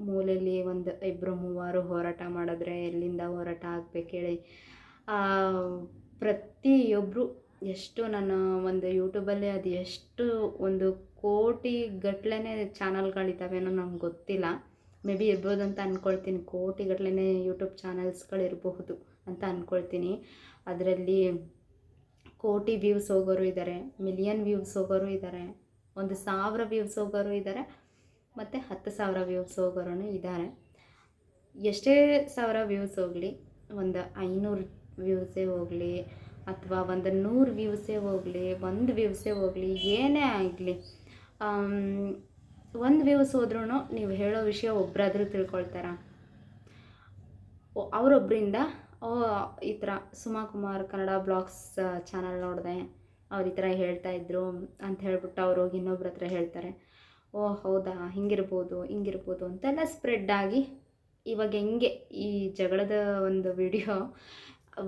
ಮೂಲೆಯಲ್ಲಿ ಒಂದು ಇಬ್ಬರು ಮೂವರು ಹೋರಾಟ ಮಾಡಿದ್ರೆ ಎಲ್ಲಿಂದ ಹೋರಾಟ ಆಗಬೇಕು ಹೇಳಿ. ಪ್ರತಿಯೊಬ್ಬರು ಎಷ್ಟು ನಾನು ಒಂದು ಯೂಟ್ಯೂಬಲ್ಲಿ ಅದು ಎಷ್ಟು ಒಂದು ಕೋಟಿ ಗಟ್ಲೆ ಅನ್ನೋ ನಂಗೆ ಗೊತ್ತಿಲ್ಲ. ಮೇ ಬಿ ಇರ್ಬೋದು ಅಂತ ಅಂದ್ಕೊಳ್ತೀನಿ ಕೋಟಿ ಗಟ್ಲೆ ಯೂಟ್ಯೂಬ್ ಚಾನಲ್ಸ್ಗಳಿರಬಹುದು ಅಂತ ಅಂದ್ಕೊಳ್ತೀನಿ ಅದರಲ್ಲಿ ಕೋಟಿ ವ್ಯೂಸ್ ಹೋಗೋರು ಇದ್ದಾರೆ ಮಿಲಿಯನ್ ವ್ಯೂಸ್ ಹೋಗೋರು ಇದ್ದಾರೆ ಒಂದು ಸಾವಿರ ವ್ಯೂಸ್ ಹೋಗೋರು ಇದ್ದಾರೆ ಮತ್ತು ಹತ್ತು ಸಾವಿರ ವ್ಯೂಸ್ ಹೋಗೋರು ಇದ್ದಾರೆ ಎಷ್ಟೇ ಸಾವಿರ ವ್ಯೂಸ್ ಹೋಗಲಿ, ಒಂದು ಐನೂರು ವ್ಯೂಸೇ ಹೋಗಲಿ ಅಥವಾ ಒಂದು ನೂರು ವ್ಯೂಸೇ ಹೋಗಲಿ, ಒಂದು ವ್ಯೂಸೇ ಹೋಗಲಿ, ಏನೇ ಆಗಲಿ ಒಂದು ವ್ಯೂಸ್ ಹೋದ್ರೂ ನೀವು ಹೇಳೋ ವಿಷಯ ಒಬ್ಬರಾದರೂ ತಿಳ್ಕೊಳ್ತಾರ? ಅವರೊಬ್ಬರಿಂದ ಈ ಥರ ಸುಮಾ ಕುಮಾರ್ ಕನ್ನಡ ಬ್ಲಾಗ್ಸ್ ಚಾನಲ್ ನೋಡಿದೆ, ಅವ್ರು ಈ ಥರ ಹೇಳ್ತಾಯಿದ್ರು ಅಂತ ಹೇಳ್ಬಿಟ್ಟು ಅವ್ರು ಹೋಗಿ ಇನ್ನೊಬ್ರ ಹತ್ರ ಹೇಳ್ತಾರೆ. ಓ, ಹೌದಾ, ಹಿಂಗಿರ್ಬೋದು ಹಿಂಗಿರ್ಬೋದು ಅಂತೆಲ್ಲ ಸ್ಪ್ರೆಡ್ ಆಗಿ ಇವಾಗ ಹೆಂಗೆ ಈ ಜಗಳದ ಒಂದು ವಿಡಿಯೋ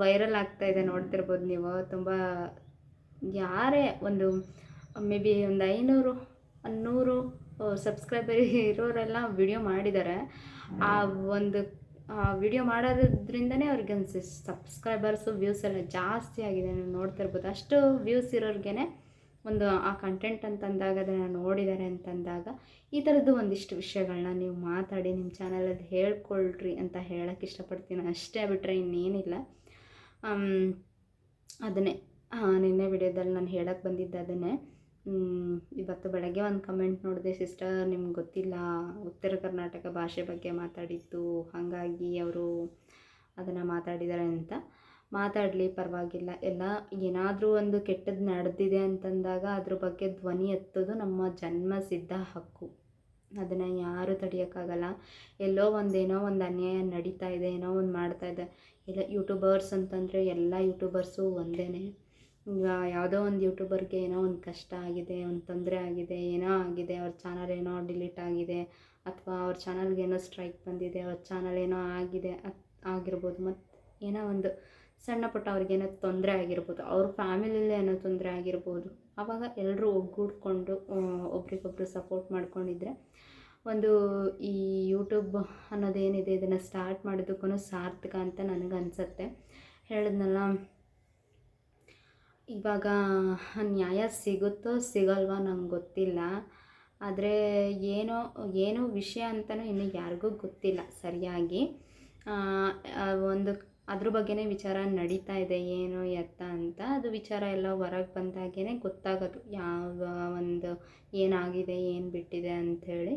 ವೈರಲ್ ಆಗ್ತಾ ಇದೆ ನೋಡ್ತಿರ್ಬೋದು ನೀವು. ತುಂಬ ಯಾರೇ ಒಂದು ಮೇ ಬಿ ಒಂದು ಐನೂರು, ನೂರು ಸಬ್ಸ್ಕ್ರೈಬರ್ ಇರೋರೆಲ್ಲ ವಿಡಿಯೋ ಮಾಡಿದ್ದಾರೆ. ಆ ಒಂದು ವಿಡಿಯೋ ಮಾಡೋದ್ರಿಂದನೇ ಅವ್ರಿಗೆ ಒಂದು ಸಬ್ಸ್ಕ್ರೈಬರ್ಸು ವ್ಯೂಸ್ ಎಲ್ಲ ಜಾಸ್ತಿ ಆಗಿದೆ. ನೀವು ನೋಡ್ತಿರ್ಬೋದು. ಅಷ್ಟು ವ್ಯೂಸ್ ಇರೋರಿಗೆ ಒಂದು, ಆ ಕಂಟೆಂಟ್ ಅಂತಂದಾಗ ಅದನ್ನು ನೋಡಿದ್ದಾರೆ ಅಂತಂದಾಗ ಈ ಥರದ್ದು ಒಂದಿಷ್ಟು ವಿಷಯಗಳನ್ನ ನೀವು ಮಾತಾಡಿ ನಿಮ್ಮ ಚಾನಲಲ್ಲಿ ಹೇಳ್ಕೊಳ್ರಿ ಅಂತ ಹೇಳೋಕ್ಕೆ ಇಷ್ಟಪಡ್ತೀನಿ. ಅಷ್ಟೇ ಬಿಟ್ಟರೆ ಇನ್ನೇನಿಲ್ಲ. ಅದನ್ನೇ ಹಾಂ ನಿನ್ನೆ ವಿಡಿಯೋದಲ್ಲಿ ನಾನು ಹೇಳಕ್ಕೆ ಬಂದಿದ್ದೆ ಅದನ್ನೇ. ಇವತ್ತು ಬೆಳಗ್ಗೆ ಒಂದು ಕಮೆಂಟ್ ನೋಡಿದೆ ಸಿಸ್ಟರ್ ನಿಮ್ಗೆ ಗೊತ್ತಿಲ್ಲ, ಉತ್ತರ ಕರ್ನಾಟಕ ಭಾಷೆ ಬಗ್ಗೆ ಮಾತಾಡಿದ್ದು, ಹಾಗಾಗಿ ಅವರು ಅದನ್ನು ಮಾತಾಡಿದ್ದಾರೆ ಅಂತ. ಮಾತಾಡಲಿ, ಪರವಾಗಿಲ್ಲ. ಎಲ್ಲ, ಏನಾದರೂ ಒಂದು ಕೆಟ್ಟದ್ದು ನಡೆದಿದೆ ಅಂತಂದಾಗ ಅದ್ರ ಬಗ್ಗೆ ಧ್ವನಿ ಎತ್ತೋದು ನಮ್ಮ ಜನ್ಮ ಸಿದ್ಧ ಹಕ್ಕು. ಅದನ್ನು ಯಾರೂ ತಡೆಯೋಕ್ಕಾಗಲ್ಲ. ಎಲ್ಲೋ ಒಂದೇನೋ ಒಂದು ಅನ್ಯಾಯ ನಡೀತಾ ಇದೆ, ಏನೋ ಒಂದು ಮಾಡ್ತಾ ಇದೆ. ಇಲ್ಲ ಯೂಟ್ಯೂಬರ್ಸ್ ಅಂತಂದರೆ ಎಲ್ಲ ಯೂಟ್ಯೂಬರ್ಸು ಒಂದೇ ಈಗ ಯಾವುದೋ ಒಂದು ಯೂಟ್ಯೂಬರ್ಗೆ ಏನೋ ಒಂದು ಕಷ್ಟ ಆಗಿದೆ, ಒಂದು ತೊಂದರೆ ಆಗಿದೆ, ಏನೋ ಆಗಿದೆ, ಅವ್ರ ಚಾನಲ್ ಏನೋ ಡಿಲೀಟ್ ಆಗಿದೆ, ಅಥವಾ ಅವ್ರ ಚಾನಲ್ಗೆ ಏನೋ ಸ್ಟ್ರೈಕ್ ಬಂದಿದೆ, ಅವ್ರ ಚಾನಲ್ ಏನೋ ಆಗಿದೆ ಆಗಿರ್ಬೋದು. ಮತ್ತು ಏನೋ ಒಂದು ಸಣ್ಣ ಪುಟ್ಟ ಅವ್ರಿಗೇನೋ ತೊಂದರೆ ಆಗಿರ್ಬೋದು, ಅವ್ರ ಫ್ಯಾಮಿಲಿಯಲ್ಲೇ ಏನೋ ತೊಂದರೆ ಆಗಿರ್ಬೋದು ಆವಾಗ ಎಲ್ಲರೂ ಒಗ್ಗೂಡ್ಕೊಂಡು ಒಬ್ರಿಗೊಬ್ರು ಸಪೋರ್ಟ್ ಮಾಡ್ಕೊಂಡಿದ್ರೆ ಒಂದು ಈ ಯೂಟ್ಯೂಬ್ ಅನ್ನೋದೇನಿದೆ, ಇದನ್ನು ಸ್ಟಾರ್ಟ್ ಮಾಡೋದಕ್ಕೂ ಸಾರ್ಥಕ ಅಂತ ನನಗನ್ಸುತ್ತೆ ಹೇಳಿದ್ನಲ್ಲ, ಇವಾಗ ನ್ಯಾಯ ಸಿಗುತ್ತೋ ಸಿಗಲ್ವಾ ನಂಗೆ ಗೊತ್ತಿಲ್ಲ. ಆದರೆ ಏನೋ ಏನೋ ವಿಷಯ ಅಂತಲೂ ಇನ್ನು ಯಾರಿಗೂ ಗೊತ್ತಿಲ್ಲ ಸರಿಯಾಗಿ. ಒಂದು ಅದ್ರ ಬಗ್ಗೆನೇ ವಿಚಾರ ನಡೀತಾ ಇದೆ, ಏನು ಎತ್ತ ಅಂತ. ಅದು ವಿಚಾರ ಎಲ್ಲ ಹೊರಗೆ ಬಂದಾಗೇ ಗೊತ್ತಾಗೋದು, ಯಾವ ಒಂದು ಏನಾಗಿದೆ, ಏನು ಬಿಟ್ಟಿದೆ ಅಂಥೇಳಿ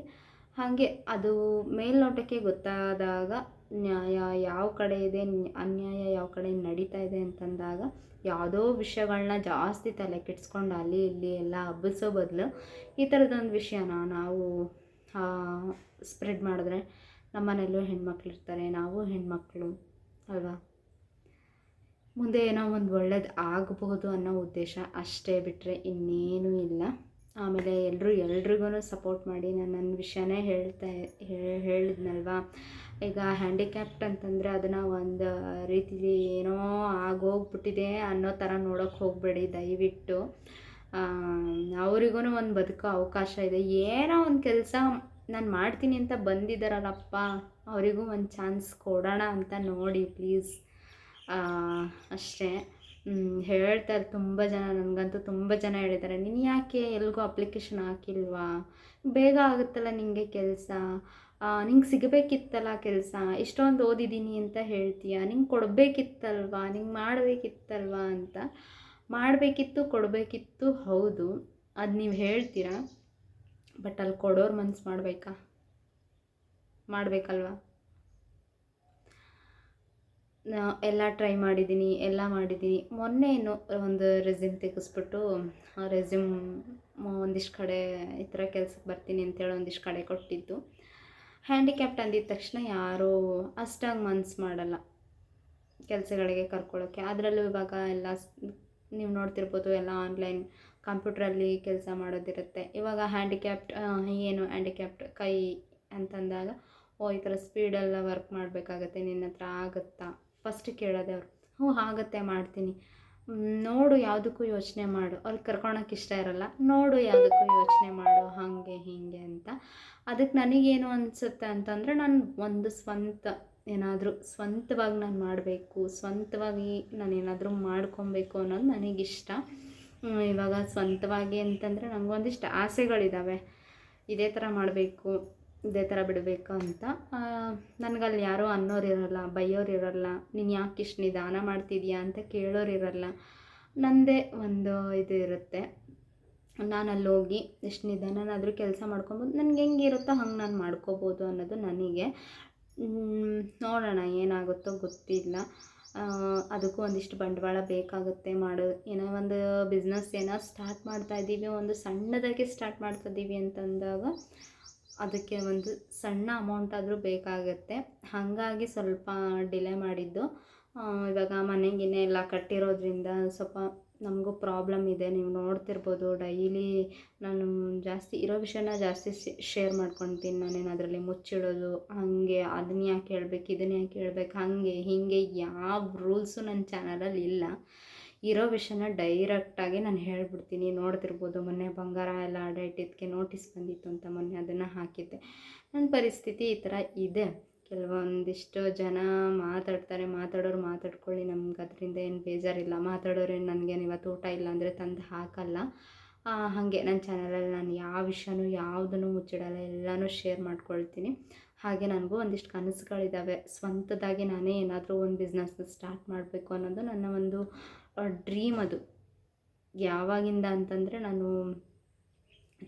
ಹಾಗೆ ಅದು ಮೇಲ್ನೋಟಕ್ಕೆ ಗೊತ್ತಾದಾಗ ನ್ಯಾಯ ಯಾವ ಕಡೆ ಇದೆ, ಅನ್ಯಾಯ ಯಾವ ಕಡೆ ನಡೀತಾ ಇದೆ ಅಂತಂದಾಗ ಯಾವುದೋ ವಿಷಯಗಳನ್ನ ಜಾಸ್ತಿ ತಲೆ ಕೆಡಿಸ್ಕೊಂಡು ಅಲ್ಲಿ ಇಲ್ಲಿ ಎಲ್ಲ ಹಬ್ಬಿಸೋ ಬದಲು ಈ ಥರದ್ದೊಂದು ವಿಷಯನ ನಾವು ಸ್ಪ್ರೆಡ್ ಮಾಡಿದ್ರೆ ನಮ್ಮನೆಯಲ್ಲೂ ಹೆಣ್ಮಕ್ಳು ಇರ್ತಾರೆ ನಾವು ಹೆಣ್ಮಕ್ಳು, ಅಲ್ವಾ? ಮುಂದೆ ಏನೋ ಒಂದು ಒಳ್ಳೇದು ಆಗಬಹುದು ಅನ್ನೋ ಉದ್ದೇಶ ಅಷ್ಟೇ ಬಿಟ್ಟರೆ ಇನ್ನೇನೂ ಇಲ್ಲ. ಆಮೇಲೆ ಎಲ್ಲರೂ ಎಲ್ರಿಗೂ ಸಪೋರ್ಟ್ ಮಾಡಿ ನಾನು ನನ್ನ ವಿಷಯನೇ ಹೇಳ್ತಾ ಹೇಳಿದ್ನಲ್ವಾ? ಈಗ ಹ್ಯಾಂಡಿಕ್ಯಾಪ್ಟ್ ಅಂತಂದರೆ ಅದನ್ನು ಒಂದು ರೀತಿಲಿ ಏನೋ ಆಗೋಗ್ಬಿಟ್ಟಿದೆ ಅನ್ನೋ ಥರ ನೋಡೋಕ್ಕೆ ಹೋಗಬೇಡಿ ದಯವಿಟ್ಟು. ಅವರಿಗೂ ಒಂದು ಬದುಕೋ ಅವಕಾಶ ಇದೆ. ಏನೋ ಒಂದು ಕೆಲಸ ನಾನು ಮಾಡ್ತೀನಿ ಅಂತ ಬಂದಿದ್ದಾರಲ್ಲಪ್ಪ ಅವರಿಗೂ ಒಂದು ಚಾನ್ಸ್ ಕೊಡೋಣ ಅಂತ ನೋಡಿ ಪ್ಲೀಸ್. ಅಷ್ಟೇ. ಹೇಳ್ತಾರೆ ತುಂಬ ಜನ, ನನಗಂತೂ ತುಂಬ ಜನ ಹೇಳಿದ್ದಾರೆ, ನೀನು ಯಾಕೆ ಎಲ್ಗೂ ಅಪ್ಲಿಕೇಶನ್ ಹಾಕಿಲ್ವಾ? ಬೇಗ ಆಗುತ್ತಲ್ಲ ನಿನಗೆ ಕೆಲಸ? ನಿಂಗೆ ಸಿಗಬೇಕಿತ್ತಲ್ಲ ಕೆಲಸ? ಇಷ್ಟೊಂದು ಓದಿದ್ದೀನಿ ಅಂತ ಹೇಳ್ತೀಯ? ನಿಂಗೆ ಕೊಡಬೇಕಿತ್ತಲ್ವಾ? ನಿಂಗೆ ಮಾಡಬೇಕಿತ್ತಲ್ವಾ ಅಂತ? ಮಾಡಬೇಕಿತ್ತು, ಕೊಡಬೇಕಿತ್ತು, ಹೌದು, ಅದು ನೀವು ಹೇಳ್ತೀರಾ? ಬಟ್ ಅಲ್ಲಿ ಕೊಡೋರು ಮನ್ಸು ಮಾಡಬೇಕಾ? ಮಾಡಬೇಕಲ್ವಾ? ಎಲ್ಲ ಟ್ರೈ ಮಾಡಿದ್ದೀನಿ ಎಲ್ಲ ಮಾಡಿದ್ದೀನಿ ಮೊನ್ನೆ ಏನು ಒಂದು ರೆಸ್ಯೂಮ್ ತೆಗೆಸ್ಬಿಟ್ಟು, ಆ ರೆಸ್ಯೂಮ್ ಒಂದಿಷ್ಟು ಕಡೆ ಈ ಥರ ಕೆಲ್ಸಕ್ಕೆ ಬರ್ತೀನಿ ಅಂತೇಳಿ ಒಂದಿಷ್ಟು ಕಡೆ ಕೊಟ್ಟಿದ್ದು. ಹ್ಯಾಂಡಿಕ್ಯಾಪ್ಟ್ ಅಂದಿದ ತಕ್ಷಣ ಯಾರೂ ಅಷ್ಟಾಗಿ ಮನ್ಸು ಮಾಡಲ್ಲ ಕೆಲಸಗಳಿಗೆ ಕರ್ಕೊಳ್ಳೋಕ್ಕೆ ಅದರಲ್ಲೂ ಇವಾಗ ಎಲ್ಲ ನೀವು ನೋಡ್ತಿರ್ಬೋದು ಎಲ್ಲ ಆನ್ಲೈನ್ ಕಂಪ್ಯೂಟ್ರಲ್ಲಿ ಕೆಲಸ ಮಾಡೋದಿರುತ್ತೆ. ಇವಾಗ ಹ್ಯಾಂಡಿಕ್ಯಾಪ್ಟ್ ಏನು ಹ್ಯಾಂಡಿಕ್ಯಾಪ್ಟ್ ಕೈ ಅಂತಂದಾಗ, ಓ, ಈ ಥರ ಸ್ಪೀಡೆಲ್ಲ ವರ್ಕ್ ಮಾಡಬೇಕಾಗತ್ತೆ ನಿನ್ನ ಹತ್ರ ಆಗುತ್ತಾ? ಫಸ್ಟ್ ಕೇಳೋದೆ ಅವ್ರು. ಹ್ಞೂ, ಆಗತ್ತೆ, ಮಾಡ್ತೀನಿ. ನೋಡು ಯಾವುದಕ್ಕೂ ಯೋಚನೆ ಮಾಡು. ಅವ್ರಿಗೆ ಕರ್ಕೊಳಕ್ಕೆ ಇಷ್ಟ ಇರಲ್ಲ. ನೋಡು ಯಾವುದಕ್ಕೂ ಯೋಚನೆ ಮಾಡು, ಹಾಗೆ, ಹೀಗೆ ಅಂತ. ಅದಕ್ಕೆ ನನಗೇನು ಅನಿಸುತ್ತೆ ಅಂತಂದರೆ ನಾನು ಒಂದು ಸ್ವಂತ ಏನಾದರೂ ಸ್ವಂತವಾಗಿ ನಾನು ಮಾಡಬೇಕು, ಸ್ವಂತವಾಗಿ ನಾನು ಏನಾದರೂ ಮಾಡ್ಕೊಬೇಕು ಅನ್ನೋದು ನನಗಿಷ್ಟ. ಇವಾಗ ಸ್ವಂತವಾಗಿ ಅಂತಂದರೆ ನನಗೊಂದಿಷ್ಟು ಆಸೆಗಳಿದ್ದಾವೆ ಇದೇ ಥರ ಮಾಡಬೇಕು. ಇದೇ ಥರ ಬಿಡಬೇಕು ಅಂತ. ನನಗಲ್ಲಿ ಯಾರೋ ಅನ್ನೋರು ಇರೋಲ್ಲ, ಬೈಯೋರು ಇರೋಲ್ಲ, ನೀನು ಯಾಕೆ ಇಷ್ಟು ನಿಧಾನ ಮಾಡ್ತಿದ್ಯಾ ಅಂತ ಕೇಳೋರು ಇರೋಲ್ಲ. ನನ್ನದೇ ಒಂದು ಇದು ಇರುತ್ತೆ. ನಾನು ಅಲ್ಲಿ ಹೋಗಿ ಎಷ್ಟು ನಿಧಾನನಾದರೂ ಕೆಲಸ ಮಾಡ್ಕೊಬೋದು. ನನಗೆ ಹೆಂಗಿರುತ್ತೋ ಹಂಗೆ ನಾನು ಮಾಡ್ಕೋಬೋದು ಅನ್ನೋದು ನನಗೆ. ನೋಡೋಣ ಏನಾಗುತ್ತೋ ಗೊತ್ತಿಲ್ಲ. ಅದಕ್ಕೂ ಒಂದಿಷ್ಟು ಬಂಡವಾಳ ಬೇಕಾಗುತ್ತೆ ಮಾಡೋ. ಏನೋ ಒಂದು ಬಿಸ್ನೆಸ್ ಏನೋ ಸ್ಟಾರ್ಟ್ ಮಾಡ್ತಾ ಇದ್ದೀವಿ ಒಂದು ಸಣ್ಣದಾಗಿ ಸ್ಟಾರ್ಟ್ ಮಾಡ್ತಾ ಇದ್ದೀವಿ ಅಂತಂದಾಗ ಅದಕ್ಕೆ ಒಂದು ಸಣ್ಣ ಅಮೌಂಟ್ ಆದರೂ ಬೇಕಾಗುತ್ತೆ. ಹಾಗಾಗಿ ಸ್ವಲ್ಪ ಡಿಲೇ ಮಾಡಿದ್ದು. ಇವಾಗ ಮನೆ ಗಿನೆ ಎಲ್ಲ ಕಟ್ಟಿರೋದ್ರಿಂದ ಸ್ವಲ್ಪ ನಮಗೂ ಪ್ರಾಬ್ಲಮ್ ಇದೆ. ನೀವು ನೋಡ್ತಿರ್ಬೋದು ಡೈಲಿ ನಾನು ಜಾಸ್ತಿ ಇರೋ ವಿಷಯನ ಜಾಸ್ತಿ ಶೇರ್ ಮಾಡ್ಕೊತೀನಿ. ನಾನೇನು ಅದರಲ್ಲಿ ಮುಚ್ಚಿಡೋದು, ಹಾಗೆ ಅದನ್ನ ಯಾಕೆ ಹೇಳ್ಬೇಕು ಇದನ್ನ ಯಾಕೆ ಹೇಳ್ಬೇಕು, ಹಾಗೆ, ಹೀಗೆ, ಯಾವ ರೂಲ್ಸು ನನ್ನ ಚಾನಲಲ್ಲಿ ಇಲ್ಲ. ಇರೋ ವಿಷಯನ ಡೈರೆಕ್ಟಾಗಿ ನಾನು ಹೇಳ್ಬಿಡ್ತೀನಿ. ನೋಡ್ತಿರ್ಬೋದು, ಮೊನ್ನೆ ಬಂಗಾರ ಎಲ್ಲ ಅಡ ಇಟ್ಟಿದ್ದಕ್ಕೆ ನೋಟಿಸ್ ಬಂದಿತ್ತು ಅಂತ ಮೊನ್ನೆ ಅದನ್ನು ಹಾಕಿದ್ದೆ. ನನ್ನ ಪರಿಸ್ಥಿತಿ ಈ ಥರ ಇದೆ. ಕೆಲವೊಂದಿಷ್ಟು ಜನ ಮಾತಾಡ್ತಾರೆ, ಮಾತಾಡೋರು ಮಾತಾಡ್ಕೊಳ್ಳಿ ನಮ್ಗೆ ಅದರಿಂದ ಏನು ಬೇಜಾರಿಲ್ಲ. ಮಾತಾಡೋರೇನು ನನಗೇನು ಇವತ್ತು ಊಟ ಇಲ್ಲ ಅಂದರೆ ತಂದು ಹಾಕಲ್ಲ. ಹಾಗೆ ನನ್ನ ಚಾನಲಲ್ಲಿ ನಾನು ಯಾವ ವಿಷಯನೂ ಯಾವುದನ್ನು ಮುಚ್ಚಿಡಲ್ಲ. ಎಲ್ಲನೂ ಶೇರ್ ಮಾಡ್ಕೊಳ್ತೀನಿ. ಹಾಗೆ ನನಗೂ ಒಂದಿಷ್ಟು ಕನಸುಗಳಿದ್ದಾವೆ ಸ್ವಂತದಾಗಿ ನಾನೇ ಏನಾದರೂ ಒಂದು ಬಿಸ್ನೆಸ್ನ ಸ್ಟಾರ್ಟ್ ಮಾಡಬೇಕು ಅನ್ನೋದು ನನ್ನ ಒಂದು ಡ್ರೀಮ್ ಅದು. ಯಾವಾಗಿಂದ ಅಂತಂದರೆ ನಾನು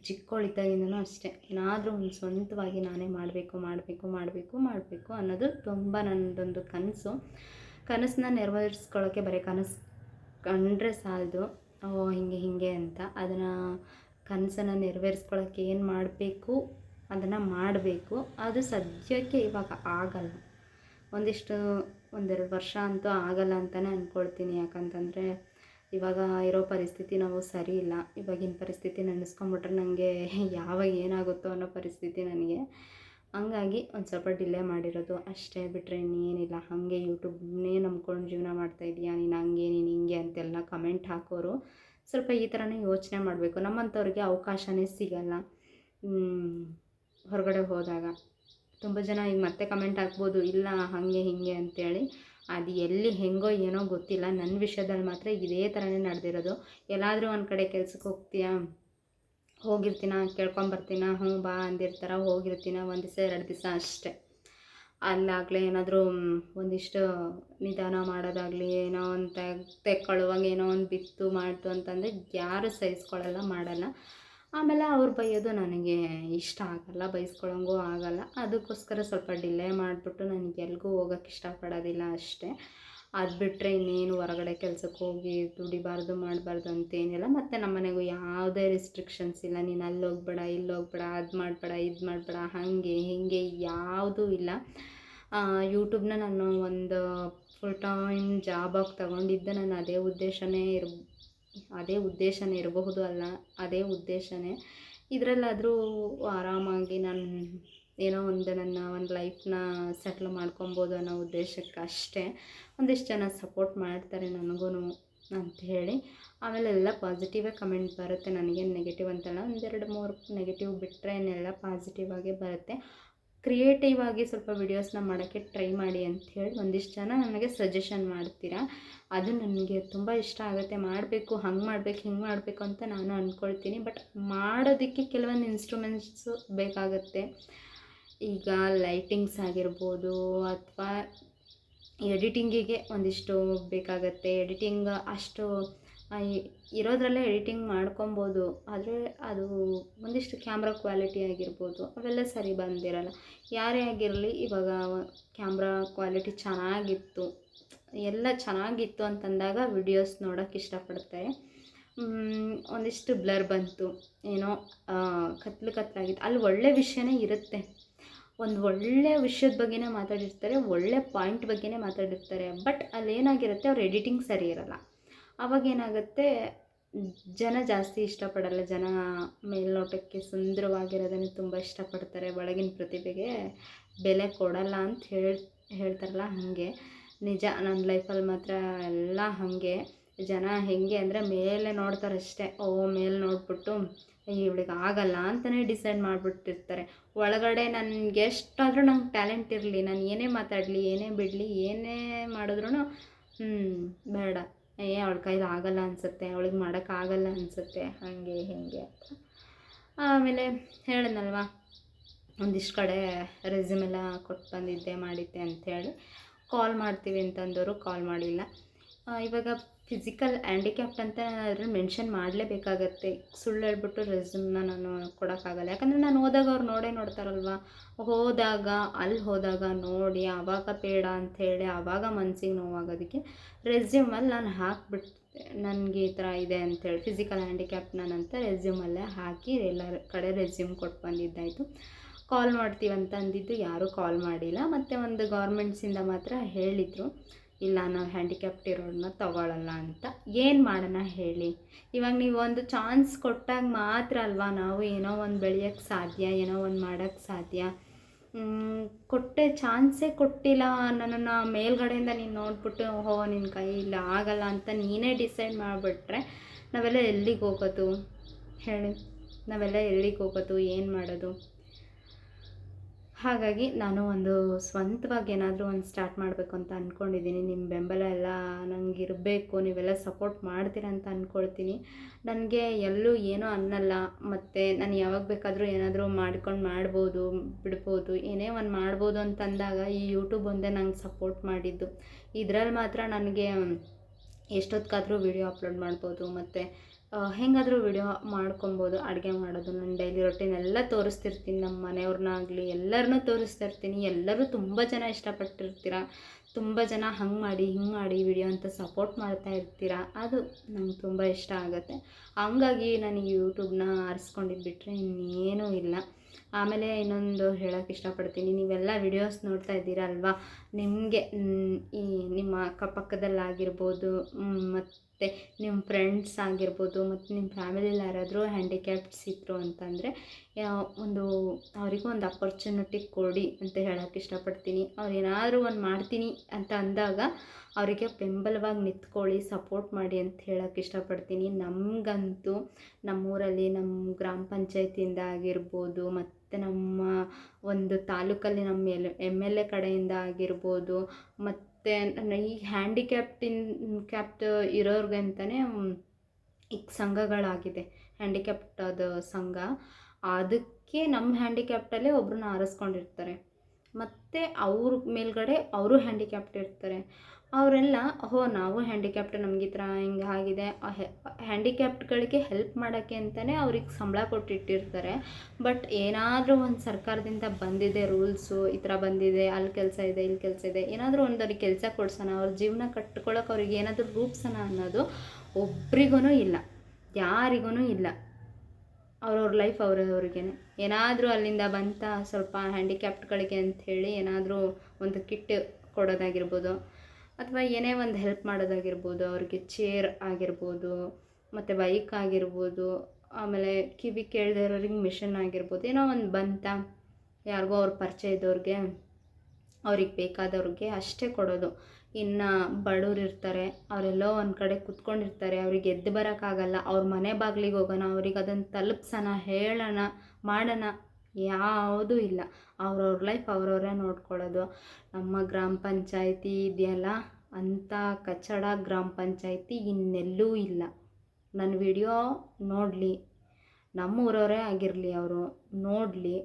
ಚಿಕ್ಕವಳಿದ್ದಾಗಿಂದನೂ ಅಷ್ಟೇ. ಏನಾದರೂ ಒಂದು ಸ್ವಂತವಾಗಿ ನಾನೇ ಮಾಡಬೇಕು ಮಾಡಬೇಕು ಮಾಡಬೇಕು ಮಾಡಬೇಕು ಅನ್ನೋದು ತುಂಬ ನನ್ನದೊಂದು ಕನಸು. ಕನಸನ್ನ ನೆರವೇರಿಸ್ಕೊಳ್ಳೋಕ್ಕೆ ಬರೀ ಕನಸು ಕಂಡ್ರೆ ಸಾಲದು. ಓ, ಹಿಂಗೆ, ಹೀಗೆ ಅಂತ. ಅದನ್ನು ಕನಸನ್ನು ನೆರವೇರಿಸ್ಕೊಳ್ಳೋಕ್ಕೆ ಏನು ಮಾಡಬೇಕು, ಅದನ್ನು ಮಾಡಬೇಕು. ಅದು ಸದ್ಯಕ್ಕೆ ಇವಾಗ ಆಗಲ್ಲ. ಒಂದಿಷ್ಟು ಒಂದೆರಡು ವರ್ಷ ಅಂತೂ ಆಗಲ್ಲ ಅಂತಲೇ ಅಂದ್ಕೊಳ್ತೀನಿ ಯಾಕಂತಂದರೆ ಇವಾಗ ಇರೋ ಪರಿಸ್ಥಿತಿ ನಾವು ಸರಿ ಇಲ್ಲ. ಇವಾಗಿನ ಪರಿಸ್ಥಿತಿ ನೆನೆಸ್ಕೊಂಬಿಟ್ರೆ ನನಗೆ ಯಾವಾಗ ಏನಾಗುತ್ತೋ ಅನ್ನೋ ಪರಿಸ್ಥಿತಿ ನನಗೆ. ಹಂಗಾಗಿ ಒಂದು ಸ್ವಲ್ಪ ಡಿಲೇ ಮಾಡಿರೋದು. ಅಷ್ಟೇ ಬಿಟ್ಟರೆ ಇನ್ನೇನಿಲ್ಲ. ಹಾಗೆ ಯೂಟ್ಯೂಬ್ನೇ ನಂಬ್ಕೊಂಡು ಜೀವನ ಮಾಡ್ತಾಯಿದ್ದೀಯಾ ನೀನು ಹಂಗೆ, ನೀನು ಹಿಂಗೆ ಅಂತೆಲ್ಲ ಕಮೆಂಟ್ ಹಾಕೋರು. ಸ್ವಲ್ಪ ಈ ಥರನೇ ಯೋಚನೆ ಮಾಡಬೇಕು. ನಮ್ಮಂಥವ್ರಿಗೆ ಅವಕಾಶವೇ ಸಿಗಲ್ಲ. ಹೊರಗಡೆ ಹೋದಾಗ. ತುಂಬ ಜನ ಈಗ ಮತ್ತೆ ಕಮೆಂಟ್ ಹಾಕ್ಬೋದು, ಇಲ್ಲ, ಹಾಗೆ, ಹೀಗೆ ಅಂತೇಳಿ. ಅದು ಎಲ್ಲಿ ಹೆಂಗೋ ಏನೋ ಗೊತ್ತಿಲ್ಲ. ನನ್ನ ವಿಷಯದಲ್ಲಿ ಮಾತ್ರ ಇದೇ ಥರನೇ ನಡೆದಿರೋದು. ಎಲ್ಲಾದರೂ ಒಂದು ಕಡೆ ಕೆಲ್ಸಕ್ಕೆ ಹೋಗ್ತೀಯಾ? ಹೋಗಿರ್ತೀನ? ಕೇಳ್ಕೊಂಬರ್ತೀನ ಹ್ಞೂ, ಬಾ ಅಂದಿರ್ತಾರ, ಹೋಗಿರ್ತೀನ? ಒಂದು ದಿವಸ, ಎರಡು ದಿವಸ ಅಷ್ಟೇ. ಅಲ್ಲಾಗಲೇ ಏನಾದರೂ ಒಂದಿಷ್ಟು ನಿಧಾನ ಮಾಡೋದಾಗಲಿ, ಏನೋ ಒಂದು ತೆಕ್ಕೊಳ್ಳುವಾಗ ಏನೋ ಒಂದು ಬಿತ್ತು, ಮಾಡ್ತು ಅಂತಂದರೆ ಯಾರು ಸಹಿಸ್ಕೊಳ್ಳಲ್ಲ, ಮಾಡಲ್ಲ. ಆಮೇಲೆ ಅವ್ರು ಬೈಯೋದು ನನಗೆ ಇಷ್ಟ ಆಗಲ್ಲ ಬೈಸ್ಕೊಳ್ಳೋಂಗೂ ಆಗಲ್ಲ. ಅದಕ್ಕೋಸ್ಕರ ಸ್ವಲ್ಪ ಡಿಲೇ ಮಾಡಿಬಿಟ್ಟು ನನಗೆ ಎಲ್ಗೂ ಹೋಗೋಕ್ಕೆ ಇಷ್ಟಪಡೋದಿಲ್ಲ ಅಷ್ಟೇ. ಅದು ಬಿಟ್ಟರೆ ಇನ್ನೇನು ಹೊರಗಡೆ ಕೆಲಸಕ್ಕೆ ಹೋಗಿ ದುಡಿಬಾರ್ದು, ಮಾಡಬಾರ್ದು ಅಂತೇನಿಲ್ಲ. ಮತ್ತು ನಮ್ಮ ಮನೆಗೂ ಯಾವುದೇ ರಿಸ್ಟ್ರಿಕ್ಷನ್ಸ್ ಇಲ್ಲ. ನೀನು ಅಲ್ಲಿ ಹೋಗ್ಬೇಡ, ಇಲ್ಲಿ ಹೋಗ್ಬೇಡ, ಅದು ಮಾಡಬೇಡ, ಇದು ಮಾಡಬೇಡ, ಹಾಗೆ, ಹೀಗೆ ಯಾವುದೂ ಇಲ್ಲ. ಯೂಟ್ಯೂಬ್ನ ನಾನು ಒಂದು ಫುಲ್ ಟೈಮ್ ಜಾಬಾಗಿ ತಗೊಂಡಿದ್ದೆ. ನಾನು ಅದೇ ಉದ್ದೇಶನೇ ಇರ್ ಅದೇ ಉದ್ದೇಶನೇ ಇರಬಹುದು ಅಲ್ಲ, ಅದೇ ಉದ್ದೇಶನೇ. ಇದರಲ್ಲಾದರೂ ಆರಾಮಾಗಿ ನಾನು ಏನೋ ಒಂದು ನನ್ನ ಒಂದು ಲೈಫ್ನ ಸೆಟ್ಲ್ ಮಾಡ್ಕೊಬೋದು ಅನ್ನೋ ಉದ್ದೇಶಕ್ಕೆ ಅಷ್ಟೇ. ಒಂದಿಷ್ಟು ಜನ ಸಪೋರ್ಟ್ ಮಾಡ್ತಾರೆ ನನಗೂ ಅಂತ ಹೇಳಿ. ಆಮೇಲೆ ಎಲ್ಲ ಪಾಸಿಟಿವೇ ಕಮೆಂಟ್ ಬರುತ್ತೆ ನನಗೇನು ನೆಗೆಟಿವ್ ಅಂತಲ್ಲ, ಒಂದೆರಡು ಮೂರು ನೆಗೆಟಿವ್ ಬಿಟ್ಟರೆ ಇನ್ನೆಲ್ಲ ಪಾಸಿಟಿವ್ ಆಗೇ ಬರುತ್ತೆ. ಕ್ರಿಯೇಟಿವ್ ಆಗಿ ಸ್ವಲ್ಪ ವಿಡಿಯೋಸ್ನ ಮಾಡೋಕ್ಕೆ ಟ್ರೈ ಮಾಡಿ ಅಂತ ಹೇಳಿ ಒಂದಿಷ್ಟು ಜನ ನನಗೆ ಸಜೆಷನ್ ಮಾಡ್ತೀರಾ. ಅದು ನನಗೆ ತುಂಬ ಇಷ್ಟ ಆಗುತ್ತೆ. ಮಾಡಬೇಕು, ಹಂಗೆ ಮಾಡಬೇಕು, ಹಿಂಗೆ ಮಾಡಬೇಕು ಅಂತ ನಾನು ಅಂದ್ಕೊಳ್ತೀನಿ ಬಟ್ ಮಾಡೋದಕ್ಕೆ ಕೆಲವೊಂದು ಇನ್ಸ್ಟ್ರೂಮೆಂಟ್ಸು ಬೇಕಾಗುತ್ತೆ. ಈಗ ಲೈಟಿಂಗ್ಸ್ ಆಗಿರ್ಬೋದು ಅಥವಾ ಎಡಿಟಿಂಗಿಗೆ ಒಂದಿಷ್ಟು ಬೇಕಾಗುತ್ತೆ. ಎಡಿಟಿಂಗ್ ಅಷ್ಟು ಇರೋದ್ರಲ್ಲೇ ಎಡಿಟಿಂಗ್ ಮಾಡ್ಕೊಬೋದು. ಆದರೆ ಅದು ಒಂದಿಷ್ಟು ಕ್ಯಾಮ್ರಾ ಕ್ವಾಲಿಟಿ ಆಗಿರ್ಬೋದು. ಅವೆಲ್ಲ ಸರಿ ಬಂದಿರಲ್ಲ. ಯಾರೇ ಆಗಿರಲಿ ಇವಾಗ ಕ್ಯಾಮ್ರಾ ಕ್ವಾಲಿಟಿ ಚೆನ್ನಾಗಿತ್ತು. ಎಲ್ಲ ಚೆನ್ನಾಗಿತ್ತು ಅಂತಂದಾಗ ವಿಡಿಯೋಸ್ ನೋಡೋಕ್ಕೆ ಇಷ್ಟಪಡ್ತಾರೆ. ಒಂದಿಷ್ಟು ಬ್ಲರ್ ಬಂತು. ಏನೋ ಕತ್ಲು ಕತ್ಲಾಗಿತ್ತು. ಅಲ್ಲಿ ಒಳ್ಳೆ ವಿಷಯನೇ ಇರುತ್ತೆ. ಒಂದು ಒಳ್ಳೆ ವಿಷಯದ ಬಗ್ಗೆನೇ ಮಾತಾಡಿರ್ತಾರೆ, ಒಳ್ಳೆ ಪಾಯಿಂಟ್ ಬಗ್ಗೆನೇ ಮಾತಾಡಿರ್ತಾರೆ. ಬಟ್ ಅಲ್ಲಿ ಏನಾಗಿರುತ್ತೆ ಅವ್ರ ಎಡಿಟಿಂಗ್ ಸರಿ ಇರಲ್ಲ. ಅವಾಗ ಏನಾಗುತ್ತೆ ಜನ ಜಾಸ್ತಿ ಇಷ್ಟಪಡಲ್ಲ, ಜನ ಮೇಲ್ನೋಟಕ್ಕೆ ಸುಂದರವಾಗಿರೋದನ್ನು ತುಂಬ ಇಷ್ಟಪಡ್ತಾರೆ, ಒಳಗಿನ ಪ್ರತಿಭೆಗೆ ಬೆಲೆ ಕೊಡಲ್ಲ ಅಂತ ಹೇಳಿ, ಹೇಳ್ತಾರಲ್ಲ ಹಾಗೆ. ನಿಜ ನನ್ನ ಲೈಫಲ್ಲಿ ಮಾತ್ರ ಎಲ್ಲ ಹಾಗೆ. ಜನ ಹೇಗೆ ಅಂದರೆ ಮೇಲೆ ನೋಡ್ತಾರೆ ಅಷ್ಟೇ. ಓ, ಮೇಲೆ ನೋಡ್ಬಿಟ್ಟು ಇವಳಿಗೆ ಆಗಲ್ಲ ಅಂತಲೇ ಡಿಸೈಡ್ ಮಾಡಿಬಿಟ್ಟಿರ್ತಾರೆ. ಒಳಗಡೆ ನನಗೆ ಎಷ್ಟಾದರೂ ನಂಗೆ ಟ್ಯಾಲೆಂಟ್ ಇರಲಿ, ನಾನು ಏನೇ ಮಾತಾಡಲಿ, ಏನೇ ಬಿಡಲಿ, ಏನೇ ಮಾಡಿದ್ರು ಹ್ಞೂ ಬೇಡ. ಏ, ಅವಳ ಕೈಲಿ ಆಗಲ್ಲ ಅನಿಸುತ್ತೆ, ಅವಳಿಗೆ ಮಾಡೋಕ್ಕಾಗಲ್ಲ ಅನಿಸುತ್ತೆ, ಹಾಗೆ ಹೀಗೆ ಅಂತ. ಆಮೇಲೆ ಹೇಳಿದ್ನಲ್ವ, ಒಂದಿಷ್ಟು ಕಡೆ ರೆಸ್ಯೂಮ್ ಎಲ್ಲ ಕೊಟ್ಟು ಬಂದಿದ್ದೆ, ಮಾಡಿದ್ದೆ ಅಂಥೇಳಿ ಕಾಲ್ ಮಾಡ್ತೀವಿ ಅಂತಂದವರು ಕಾಲ್ ಮಾಡಿಲ್ಲ ಇವಾಗ ಫಿಸಿಕಲ್ ಹ್ಯಾಂಡಿಕ್ಯಾಪ್ಟ್ ಅಂತ ನಾನು ಅದ್ರಲ್ಲಿ ಮೆನ್ಷನ್ ಮಾಡಲೇಬೇಕಾಗತ್ತೆ. ಸುಳ್ಳು ಹೇಳ್ಬಿಟ್ಟು ರೆಸ್ಯೂಮ್ನ ನಾನು ಕೊಡೋಕ್ಕಾಗಲ್ಲ. ಯಾಕಂದರೆ ನಾನು ಹೋದಾಗ ಅವ್ರು ನೋಡೇ ನೋಡ್ತಾರಲ್ವ? ಹೋದಾಗ ಅಲ್ಲಿ ಹೋದಾಗ ನೋಡಿ ಆವಾಗ ಬೇಡ ಅಂಥೇಳಿ ಆವಾಗ ಮನ್ಸಿಗೆ ನೋವಾಗೋದಕ್ಕೆ ರೆಸ್ಯೂಮಲ್ಲಿ ನಾನು ಹಾಕ್ಬಿಟ್ಟು ನನಗೆ ಈ ಥರ ಇದೆ ಅಂಥೇಳಿ ಫಿಸಿಕಲ್ ಹ್ಯಾಂಡಿಕ್ಯಾಪ್ ನಾನಂತ ರೆಸ್ಯೂಮಲ್ಲೇ ಹಾಕಿ ಎಲ್ಲ ಕಡೆ ರೆಸ್ಯೂಮ್ ಕೊಟ್ಟು ಬಂದಿದ್ದಾಯಿತು. ಕಾಲ್ ಮಾಡ್ತೀವಂತ ಅಂದಿದ್ದು ಯಾರೂ ಕಾಲ್ ಮಾಡಿಲ್ಲ. ಮತ್ತು ಒಂದು ಗೌರ್ಮೆಂಟ್ಸಿಂದ ಮಾತ್ರ ಹೇಳಿದರು. ಇಲ್ಲ ನಾವು ಹ್ಯಾಂಡಿಕ್ಯಾಪ್ಟ್ ಇರೋರನ್ನ ತಗೊಳ್ಳಲ್ಲ ಅಂತ. ಏನು ಮಾಡೋಣ ಹೇಳಿ? ಇವಾಗ ನೀವು ಒಂದು ಚಾನ್ಸ್ ಕೊಟ್ಟಾಗ ಮಾತ್ರ ಅಲ್ವಾ ನಾವು ಏನೋ ಒಂದು ಬೆಳೆಯೋಕ್ಕೆ ಸಾಧ್ಯ, ಏನೋ ಒಂದು ಮಾಡೋಕ್ಕೆ ಸಾಧ್ಯ? ಕೊಟ್ಟೆ ಚಾನ್ಸೇ ಕೊಟ್ಟಿಲ್ಲ ನನ್ನನ್ನು ಮೇಲ್ಗಡೆಯಿಂದ ನೀನು ನೋಡ್ಬಿಟ್ಟು, ಓಹೋ ನಿನ್ನ ಕೈಯಲ್ಲಿ ಆಗಲ್ಲ ಅಂತ ನೀನೇ ಡಿಸೈಡ್ ಮಾಡಿಬಿಟ್ರೆ ನಾವೆಲ್ಲ ಎಲ್ಲಿಗೆ ಹೋಗೋದು? ಹೇಳಿ. ನಾವೆಲ್ಲ ಎಲ್ಲಿಗೆ ಹೋಗೋದು? ಏನು ಮಾಡೋದು? ಹಾಗಾಗಿ ನಾನು ಒಂದು ಸ್ವಂತವಾಗಿ ಏನಾದರೂ ಒಂದು ಸ್ಟಾರ್ಟ್ ಮಾಡಬೇಕು ಅಂತ ಅಂದ್ಕೊಂಡಿದ್ದೀನಿ ನಿಮ್ಮ ಬೆಂಬಲ ಎಲ್ಲ ನನಗೆ ಇರಬೇಕು ನೀವೆಲ್ಲ ಸಪೋರ್ಟ್ ಮಾಡ್ತೀರ ಅಂತ ಅಂದ್ಕೊಳ್ತೀನಿ ನನಗೆ ಎಲ್ಲೂ ಏನೂ ಅನ್ನಲ್ಲ. ಮತ್ತು ನಾನು ಯಾವಾಗ ಬೇಕಾದರೂ ಏನಾದರೂ ಮಾಡ್ಕೊಂಡು ಮಾಡ್ಬೋದು, ಬಿಡ್ಬೋದು, ಏನೇ ಒಂದು ಮಾಡ್ಬೋದು ಅಂತಂದಾಗ ಈ ಯೂಟ್ಯೂಬ್ ಒಂದೇ ನಂಗೆ ಸಪೋರ್ಟ್ ಮಾಡಿದ್ದು. ಇದರಲ್ಲಿ ಮಾತ್ರ ನನಗೆ ಎಷ್ಟೊತ್ತಿಗಾದರೂ ವಿಡಿಯೋ ಅಪ್ಲೋಡ್ ಮಾಡ್ಬೋದು, ಮತ್ತು ಹೆಂಗಾದರೂ ವಿಡಿಯೋ ಮಾಡ್ಕೊಬೋದು, ಅಡುಗೆ ಮಾಡೋದು. ನನ್ನ ಡೈಲಿ ರೊಟೀನ್ ಎಲ್ಲ ತೋರಿಸ್ತಿರ್ತೀನಿ ನಮ್ಮ ಮನೆಯವ್ರನ್ನಾಗಲಿ ಎಲ್ಲರನ್ನೂ ತೋರಿಸ್ತಾ ಇರ್ತೀನಿ ಎಲ್ಲರೂ ತುಂಬ ಜನ ಇಷ್ಟಪಟ್ಟಿರ್ತೀರ? ತುಂಬ ಜನ ಹಂಗೆ ಮಾಡಿ, ಹಿಂಗೆ ಮಾಡಿ ವಿಡಿಯೋ ಅಂತ ಸಪೋರ್ಟ್ ಮಾಡ್ತಾ ಇರ್ತೀರ? ಅದು ನಂಗೆ ತುಂಬ ಇಷ್ಟ ಆಗುತ್ತೆ. ಹಂಗಾಗಿ ನಾನು ಯೂಟ್ಯೂಬ್ನ ಆರಿಸ್ಕೊಂಡಿದ್ದು ಬಿಟ್ಟರೆ ಇನ್ನೇನೂ ಇಲ್ಲ. ಆಮೇಲೆ ಇನ್ನೊಂದು ಹೇಳೋಕ್ಕೆ ಇಷ್ಟಪಡ್ತೀನಿ. ನೀವೆಲ್ಲ ವಿಡಿಯೋಸ್ ನೋಡ್ತಾ ಇದ್ದೀರಾ ಅಲ್ವಾ ನಿಮಗೆ ಈ ನಿಮ್ಮ ಅಕ್ಕಪಕ್ಕದಲ್ಲಾಗಿರ್ಬೋದು ಮತ್ತು ನಿಮ್ಮ ಫ್ರೆಂಡ್ಸ್ ಆಗಿರ್ಬೋದು ಮತ್ತು ನಿಮ್ಮ ಫ್ಯಾಮಿಲಿಲಿ ಯಾರಾದರೂ ಹ್ಯಾಂಡಿಕ್ಯಾಪ್ಸ್ ಇದ್ದರು ಅಂತಂದರೆ ಒಂದು ಅವರಿಗೂ ಒಂದು ಅಪರ್ಚುನಿಟಿ ಕೊಡಿ ಅಂತ ಹೇಳೋಕ್ಕೆ ಇಷ್ಟಪಡ್ತೀನಿ. ಅವ್ರು ಏನಾದರೂ ಒಂದು ಮಾಡ್ತೀನಿ ಅಂತ ಅಂದಾಗ ಅವರಿಗೆ ಬೆಂಬಲವಾಗಿ ನಿಂತ್ಕೊಳ್ಳಿ ಸಪೋರ್ಟ್ ಮಾಡಿ ಅಂತ ಹೇಳೋಕ್ಕೆ ಇಷ್ಟಪಡ್ತೀನಿ. ನಮಗಂತೂ ನಮ್ಮೂರಲ್ಲಿ ನಮ್ಮ ಗ್ರಾಮ ಪಂಚಾಯತಿಯಿಂದ ಆಗಿರ್ಬೋದು ಮತ್ತು ನಮ್ಮ ಒಂದು ತಾಲೂಕಲ್ಲಿ ನಮ್ಮ ಎಲ್, ಎಂ ಎಲ್ ಎ ಕಡೆಯಿಂದ ಆಗಿರ್ಬೋದು ಮತ್ತು ಈ ಹ್ಯಾಂಡಿಕ್ಯಾಪ್ಟಿನ್ ಕ್ಯಾಪ್ಟ್ ಇರೋರ್ಗೆ ಅಂತಲೇ ಈಗ ಸಂಘಗಳಾಗಿದೆ. ಹ್ಯಾಂಡಿಕ್ಯಾಪ್ಟ್ ಅದು ಸಂಘ. ಅದಕ್ಕೆ ನಮ್ಮ ಹ್ಯಾಂಡಿಕ್ಯಾಪ್ಟಲ್ಲೇ ಒಬ್ಬರನ್ನ ಆರಿಸ್ಕೊಂಡಿರ್ತಾರೆ. ಮತ್ತು ಅವ್ರ ಮೇಲುಗಡೆ ಅವರು ಹ್ಯಾಂಡಿಕ್ಯಾಪ್ಟ್ ಇರ್ತಾರೆ. ಅವರೆಲ್ಲ ಹೋ ನಾವು ಹ್ಯಾಂಡಿಕ್ಯಾಪ್ಟ್ ನಮ್ಗೆ ಈ ಥರ ಹಿಂಗೆ ಆಗಿದೆ. ಹ್ಯಾಂಡಿಕ್ಯಾಪ್ಟ್ಗಳಿಗೆ ಹೆಲ್ಪ್ ಮಾಡೋಕ್ಕೆ ಅಂತಲೇ ಅವ್ರಿಗೆ ಸಂಬಳ ಕೊಟ್ಟಿಟ್ಟಿರ್ತಾರೆ. ಬಟ್ ಏನಾದರೂ ಒಂದು ಸರ್ಕಾರದಿಂದ ಬಂದಿದೆ ರೂಲ್ಸು ಈ ಥರ ಬಂದಿದೆ, ಅಲ್ಲಿ ಕೆಲಸ ಇದೆ, ಇಲ್ಲಿ ಕೆಲಸ ಇದೆ, ಏನಾದರೂ ಒಂದು ಅವ್ರಿಗೆ ಕೆಲಸ ಕೊಡ್ಸೋಣ, ಅವ್ರ ಜೀವನ ಕಟ್ಕೊಳ್ಳೋಕೆ ಅವ್ರಿಗೆ ಏನಾದರೂ ರೂಪಿಸೋಣ ಅನ್ನೋದು ಒಬ್ರಿಗೂ ಇಲ್ಲ. ಯಾರಿಗೂ ಇಲ್ಲ. ಅವ್ರವ್ರ ಲೈಫ್ ಅವ್ರವ್ರಿಗೆ ಏನಾದರೂ ಅಲ್ಲಿಂದ ಬಂತ ಸ್ವಲ್ಪ ಹ್ಯಾಂಡಿಕ್ಯಾಪ್ಟ್ಗಳಿಗೆ ಅಂಥೇಳಿ ಏನಾದರೂ ಒಂದು ಕಿಟ್ ಕೊಡೋದಾಗಿರ್ಬೋದು. ಅಥವಾ ಏನೇ ಒಂದು ಹೆಲ್ಪ್ ಮಾಡೋದಾಗಿರ್ಬೋದು, ಅವ್ರಿಗೆ ಚೇರ್ ಆಗಿರ್ಬೋದು, ಮತ್ತು ಬೈಕ್ ಆಗಿರ್ಬೋದು, ಆಮೇಲೆ ಕಿವಿ ಕೇಳದೆ ಇರೋರಿಗೆ ಮಿಷನ್ ಆಗಿರ್ಬೋದು, ಏನೋ ಒಂದು ಬಂತ, ಯಾರಿಗೋ ಅವ್ರ ಪರಿಚಯ ಇದ್ದವ್ರಿಗೆ ಅವ್ರಿಗೆ ಬೇಕಾದವ್ರಿಗೆ ಅಷ್ಟೇ ಕೊಡೋದು. ಇನ್ನು ಬಡವ್ರು ಇರ್ತಾರೆ, ಅವರೆಲ್ಲೋ ಒಂದು ಕಡೆ ಕುತ್ಕೊಂಡಿರ್ತಾರೆ, ಅವ್ರಿಗೆ ಎದ್ದು ಬರೋಕ್ಕಾಗಲ್ಲ, ಅವ್ರ ಮನೆ ಬಾಗಿಲಿಗೆ ಹೋಗೋಣ, ಅವ್ರಿಗೆ ಅದನ್ನು ತಲುಪ್ಸೋಣ, ಹೇಳೋಣ, ಮಾಡೋಣ. ಯಾವುದೂ ಇಲ್ಲ. ಅವ್ರವ್ರ ಲೈಫ್ ಅವ್ರವರೇ ನೋಡ್ಕೊಳ್ಳೋದು. ನಮ್ಮ ಗ್ರಾಮ ಪಂಚಾಯಿತಿ ಇದೆಯಲ್ಲ ಅಂಥ ಕಚ್ಚಡ ಗ್ರಾಮ ಪಂಚಾಯಿತಿ ಇನ್ನೆಲ್ಲೂ ಇಲ್ಲ. ನನ್ನ ವಿಡಿಯೋ ನೋಡಲಿ. ನಮ್ಮೂರವರೇ ಆಗಿರಲಿ ಅವರು, ನೋಡಲಿ.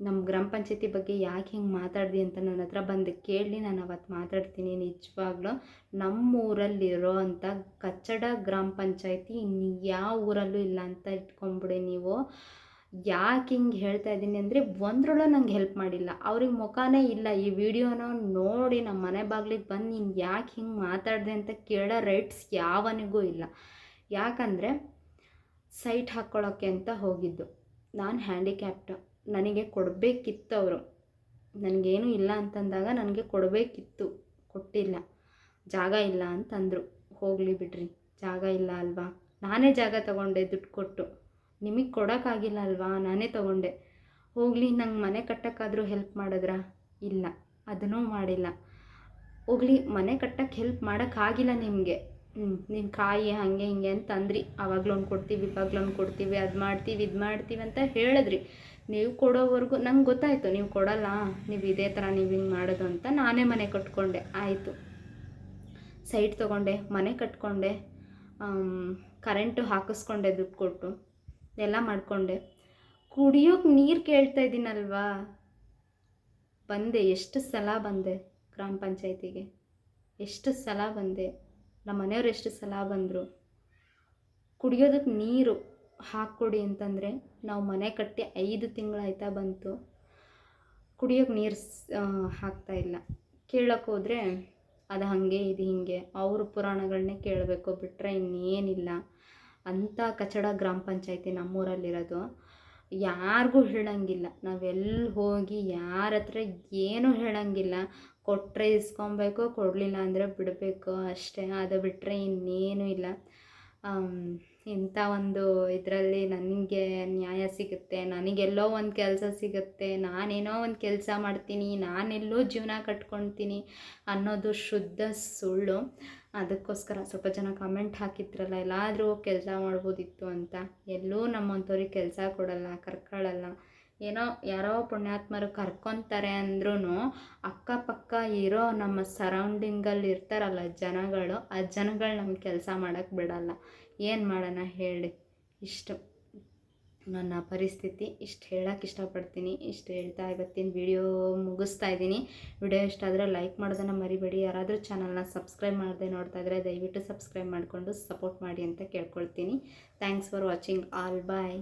ನಮ್ಮ ಗ್ರಾಮ ಪಂಚಾಯತಿ ಬಗ್ಗೆ ಯಾಕೆ ಹಿಂಗೆ ಮಾತಾಡ್ದಿ ಅಂತ ನನ್ನ ಹತ್ರ ಬಂದು ಕೇಳಿ ನಾನು ಅವತ್ತು ಮಾತಾಡ್ತೀನಿ ನಿಜವಾಗ್ಲೂ. ನಮ್ಮೂರಲ್ಲಿರೋ ಅಂಥ ಕಚ್ಚಡ ಗ್ರಾಮ ಪಂಚಾಯತಿ ಇನ್ನು ಯಾವ ಊರಲ್ಲೂ ಇಲ್ಲ ಅಂತ ಇಟ್ಕೊಂಬಿಡಿ ನೀವು. ಯಾಕೆ ಹಿಂಗೆ ಹೇಳ್ತಾ ಇದ್ದೀನಿ ಅಂದರೆ ಒಂದ್ರೊಳಗೆ ನಂಗೆ ಹೆಲ್ಪ್ ಮಾಡಿಲ್ಲ. ಅವ್ರಿಗೆ ಮುಖಾನೇ ಇಲ್ಲ. ಈ ವಿಡಿಯೋನ ನೋಡಿ ನಮ್ಮ ಮನೆ ಬಾಗಿಲಿಗೆ ಬಂದು ನೀನು ಯಾಕೆ ಹಿಂಗೆ ಮಾತಾಡಿದೆ ಅಂತ ಕೇಳೋ ರೈಟ್ಸ್ ಯಾವನಿಗೂ ಇಲ್ಲ. ಯಾಕಂದರೆ ಸೈಟ್ ಹಾಕ್ಕೊಳ್ಳೋಕ್ಕೆ ಅಂತ ಹೋಗಿದ್ದು. ನಾನು ಹ್ಯಾಂಡಿಕ್ಯಾಪ್ಟ್ ನನಗೆ ಕೊಡಬೇಕಿತ್ತು ಅವರು. ನನಗೇನು ಇಲ್ಲ ಅಂತಂದಾಗ ನನಗೆ ಕೊಡಬೇಕಿತ್ತು. ಕೊಟ್ಟಿಲ್ಲ. ಜಾಗ ಇಲ್ಲ ಅಂತಂದರು. ಹೋಗಲಿ ಬಿಡ್ರಿ. ಜಾಗ ಇಲ್ಲ ಅಲ್ವಾ? ನಾನೇ ಜಾಗ ತಗೊಂಡೆ ದುಡ್ಡು ಕೊಟ್ಟು. ನಿಮಗೆ ಕೊಡೋಕ್ಕಾಗಿಲ್ಲ ಅಲ್ವಾ? ನಾನೇ ತಗೊಂಡೆ. ಹೋಗಲಿ, ನಂಗೆ ಮನೆ ಕಟ್ಟೋಕ್ಕಾದರೂ ಹೆಲ್ಪ್ ಮಾಡಿದ್ರಾ? ಇಲ್ಲ, ಅದನ್ನೂ ಮಾಡಿಲ್ಲ. ಹೋಗಲಿ, ಮನೆ ಕಟ್ಟಕ್ಕೆ ಹೆಲ್ಪ್ ಮಾಡೋಕ್ಕಾಗಿಲ್ಲ ನಿಮಗೆ. ಹ್ಞೂ ನಿಮ್ಮ ಕಾಯಿ ಹಾಗೆ ಹಿಂಗೆ ಅಂತ ಅಂದ್ರಿ. ಕೊಡ್ತೀವಿ, ಇವಾಗ ಕೊಡ್ತೀವಿ, ಅದು ಮಾಡ್ತೀವಿ, ಇದು ಮಾಡ್ತೀವಿ ಅಂತ ಹೇಳಿದ್ರಿ. ನೀವು ಕೊಡೋವರೆಗೂ, ನಂಗೆ ಗೊತ್ತಾಯಿತು, ನೀವು ಕೊಡಲ್ಲ, ನೀವು ಇದೇ ಥರ ನೀವು ಹಿಂಗೆ ಮಾಡೋದು ಅಂತ ನಾನೇ ಮನೆ ಕಟ್ಕೊಂಡೆ, ಆಯಿತು. ಸೈಟ್ ತೊಗೊಂಡೆ, ಮನೆ ಕಟ್ಕೊಂಡೆ ಕರೆಂಟು ಹಾಕಿಸ್ಕೊಂಡೆ ದುಡ್ಡು ಕೊಟ್ಟು. ಎಲ್ಲ ಮಾಡಿಕೊಂಡೆ. ಕುಡಿಯೋಕ್ಕೆ ನೀರು ಕೇಳ್ತಾ ಇದ್ದೀನಲ್ವಾ ಬಂದೆ, ಎಷ್ಟು ಸಲ ಬಂದೆ ಗ್ರಾಮ ಪಂಚಾಯತಿಗೆ. ಎಷ್ಟು ಸಲ ಬಂದೆ. ನಮ್ಮ ಮನೆಯವ್ರು ಎಷ್ಟು ಸಲ ಬಂದರು. ಕುಡಿಯೋದಕ್ಕೆ ನೀರು ಹಾಕ್ಕೊಡಿ ಅಂತಂದರೆ ನಾವು ಮನೆ ಕಟ್ಟಿ ಐದು ತಿಂಗಳಾಯ್ತಾ ಬಂತು. ಕುಡಿಯೋಕ್ಕೆ ನೀರು ಹಾಕ್ತಾ ಇಲ್ಲ. ಕೇಳೋಕೆ ಹೋದರೆ ಅದು ಹಾಗೆ, ಇದು ಹೀಗೆ. ಅವ್ರ ಪುರಾಣಗಳನ್ನೇ ಕೇಳಬೇಕು ಬಿಟ್ಟರೆ ಇನ್ನೇನಿಲ್ಲ. ಅಂಥ ಕಚಡ ಗ್ರಾಮ ಪಂಚಾಯತಿ ನಮ್ಮೂರಲ್ಲಿರೋದು. ಯಾರಿಗೂ ಹೇಳಂಗಿಲ್ಲ. ನಾವೆಲ್ಲಿ ಹೋಗಿ ಯಾರ ಹತ್ರ ಏನೂ ಹೇಳಂಗಿಲ್ಲ. ಕೊಟ್ಟರೆ ಇಸ್ಕೊಬೇಕು, ಕೊಡಲಿಲ್ಲ ಅಂದರೆ ಬಿಡಬೇಕು. ಅಷ್ಟೇ. ಅದು ಬಿಟ್ಟರೆ ಇನ್ನೇನೂ ಇಲ್ಲ. ಇಂಥ ಒಂದು ಇದರಲ್ಲಿ ನನಗೆ ನ್ಯಾಯ ಸಿಗುತ್ತೆ, ನನಗೆಲ್ಲೋ ಒಂದು ಕೆಲಸ ಸಿಗುತ್ತೆ, ನಾನೇನೋ ಒಂದು ಕೆಲಸ ಮಾಡ್ತೀನಿ, ನಾನೆಲ್ಲೋ ಜೀವನ ಕಟ್ಕೊತೀನಿ ಅನ್ನೋದು ಶುದ್ಧ ಸುಳ್ಳು. ಅದಕ್ಕೋಸ್ಕರ ಸ್ವಲ್ಪ ಜನ ಕಮೆಂಟ್ ಹಾಕಿದ್ರಲ್ಲ, ಎಲ್ಲಾದರೂ ಕೆಲಸ ಮಾಡ್ಬೋದಿತ್ತು ಅಂತ. ಎಲ್ಲೂ ನಮ್ಮಂಥವ್ರಿಗೆ ಕೆಲಸ ಕೊಡಲ್ಲ ಕರ್ಕೊಳ್ಳಲ್ಲ ಏನೋ ಯಾರೋ ಪುಣ್ಯಾತ್ಮರು ಕರ್ಕೊತಾರೆ ಅಂದ್ರೂ ಅಕ್ಕಪಕ್ಕ ಇರೋ ನಮ್ಮ ಸರೌಂಡಿಂಗಲ್ಲಿ ಇರ್ತಾರಲ್ಲ ಜನಗಳು, ಆ ಜನಗಳು ನಮ್ಮ ಕೆಲಸ ಮಾಡೋಕ್ಕೆ ಬಿಡಲ್ಲ. ಏನು ಮಾಡೋಣ ಹೇಳಿ. ಇಷ್ಟು. ನನ್ನ ಪರಿಸ್ಥಿತಿ. ಇಷ್ಟು ಹೇಳೋಕ್ಕೆ ಇಷ್ಟಪಡ್ತೀನಿ. ಇಷ್ಟು ಹೇಳ್ತಾ ಇವತ್ತಿನ ವಿಡಿಯೋ ಮುಗಿಸ್ತಾ ಇದ್ದೀನಿ. ವಿಡಿಯೋ ಇಷ್ಟ ಆದರೆ ಲೈಕ್ ಮಾಡೋದನ್ನು ಮರಿಬೇಡಿ. ಯಾರಾದರೂ ಚಾನಲ್ನ ಸಬ್ಸ್ಕ್ರೈಬ್ ಮಾಡದೆ ನೋಡ್ತಾ ಇದ್ದರೆ ದಯವಿಟ್ಟು ಸಬ್ಸ್ಕ್ರೈಬ್ ಮಾಡಿಕೊಂಡು ಸಪೋರ್ಟ್ ಮಾಡಿ ಅಂತ ಕೇಳ್ಕೊಳ್ತೀನಿ. Thanks for watching. All bye.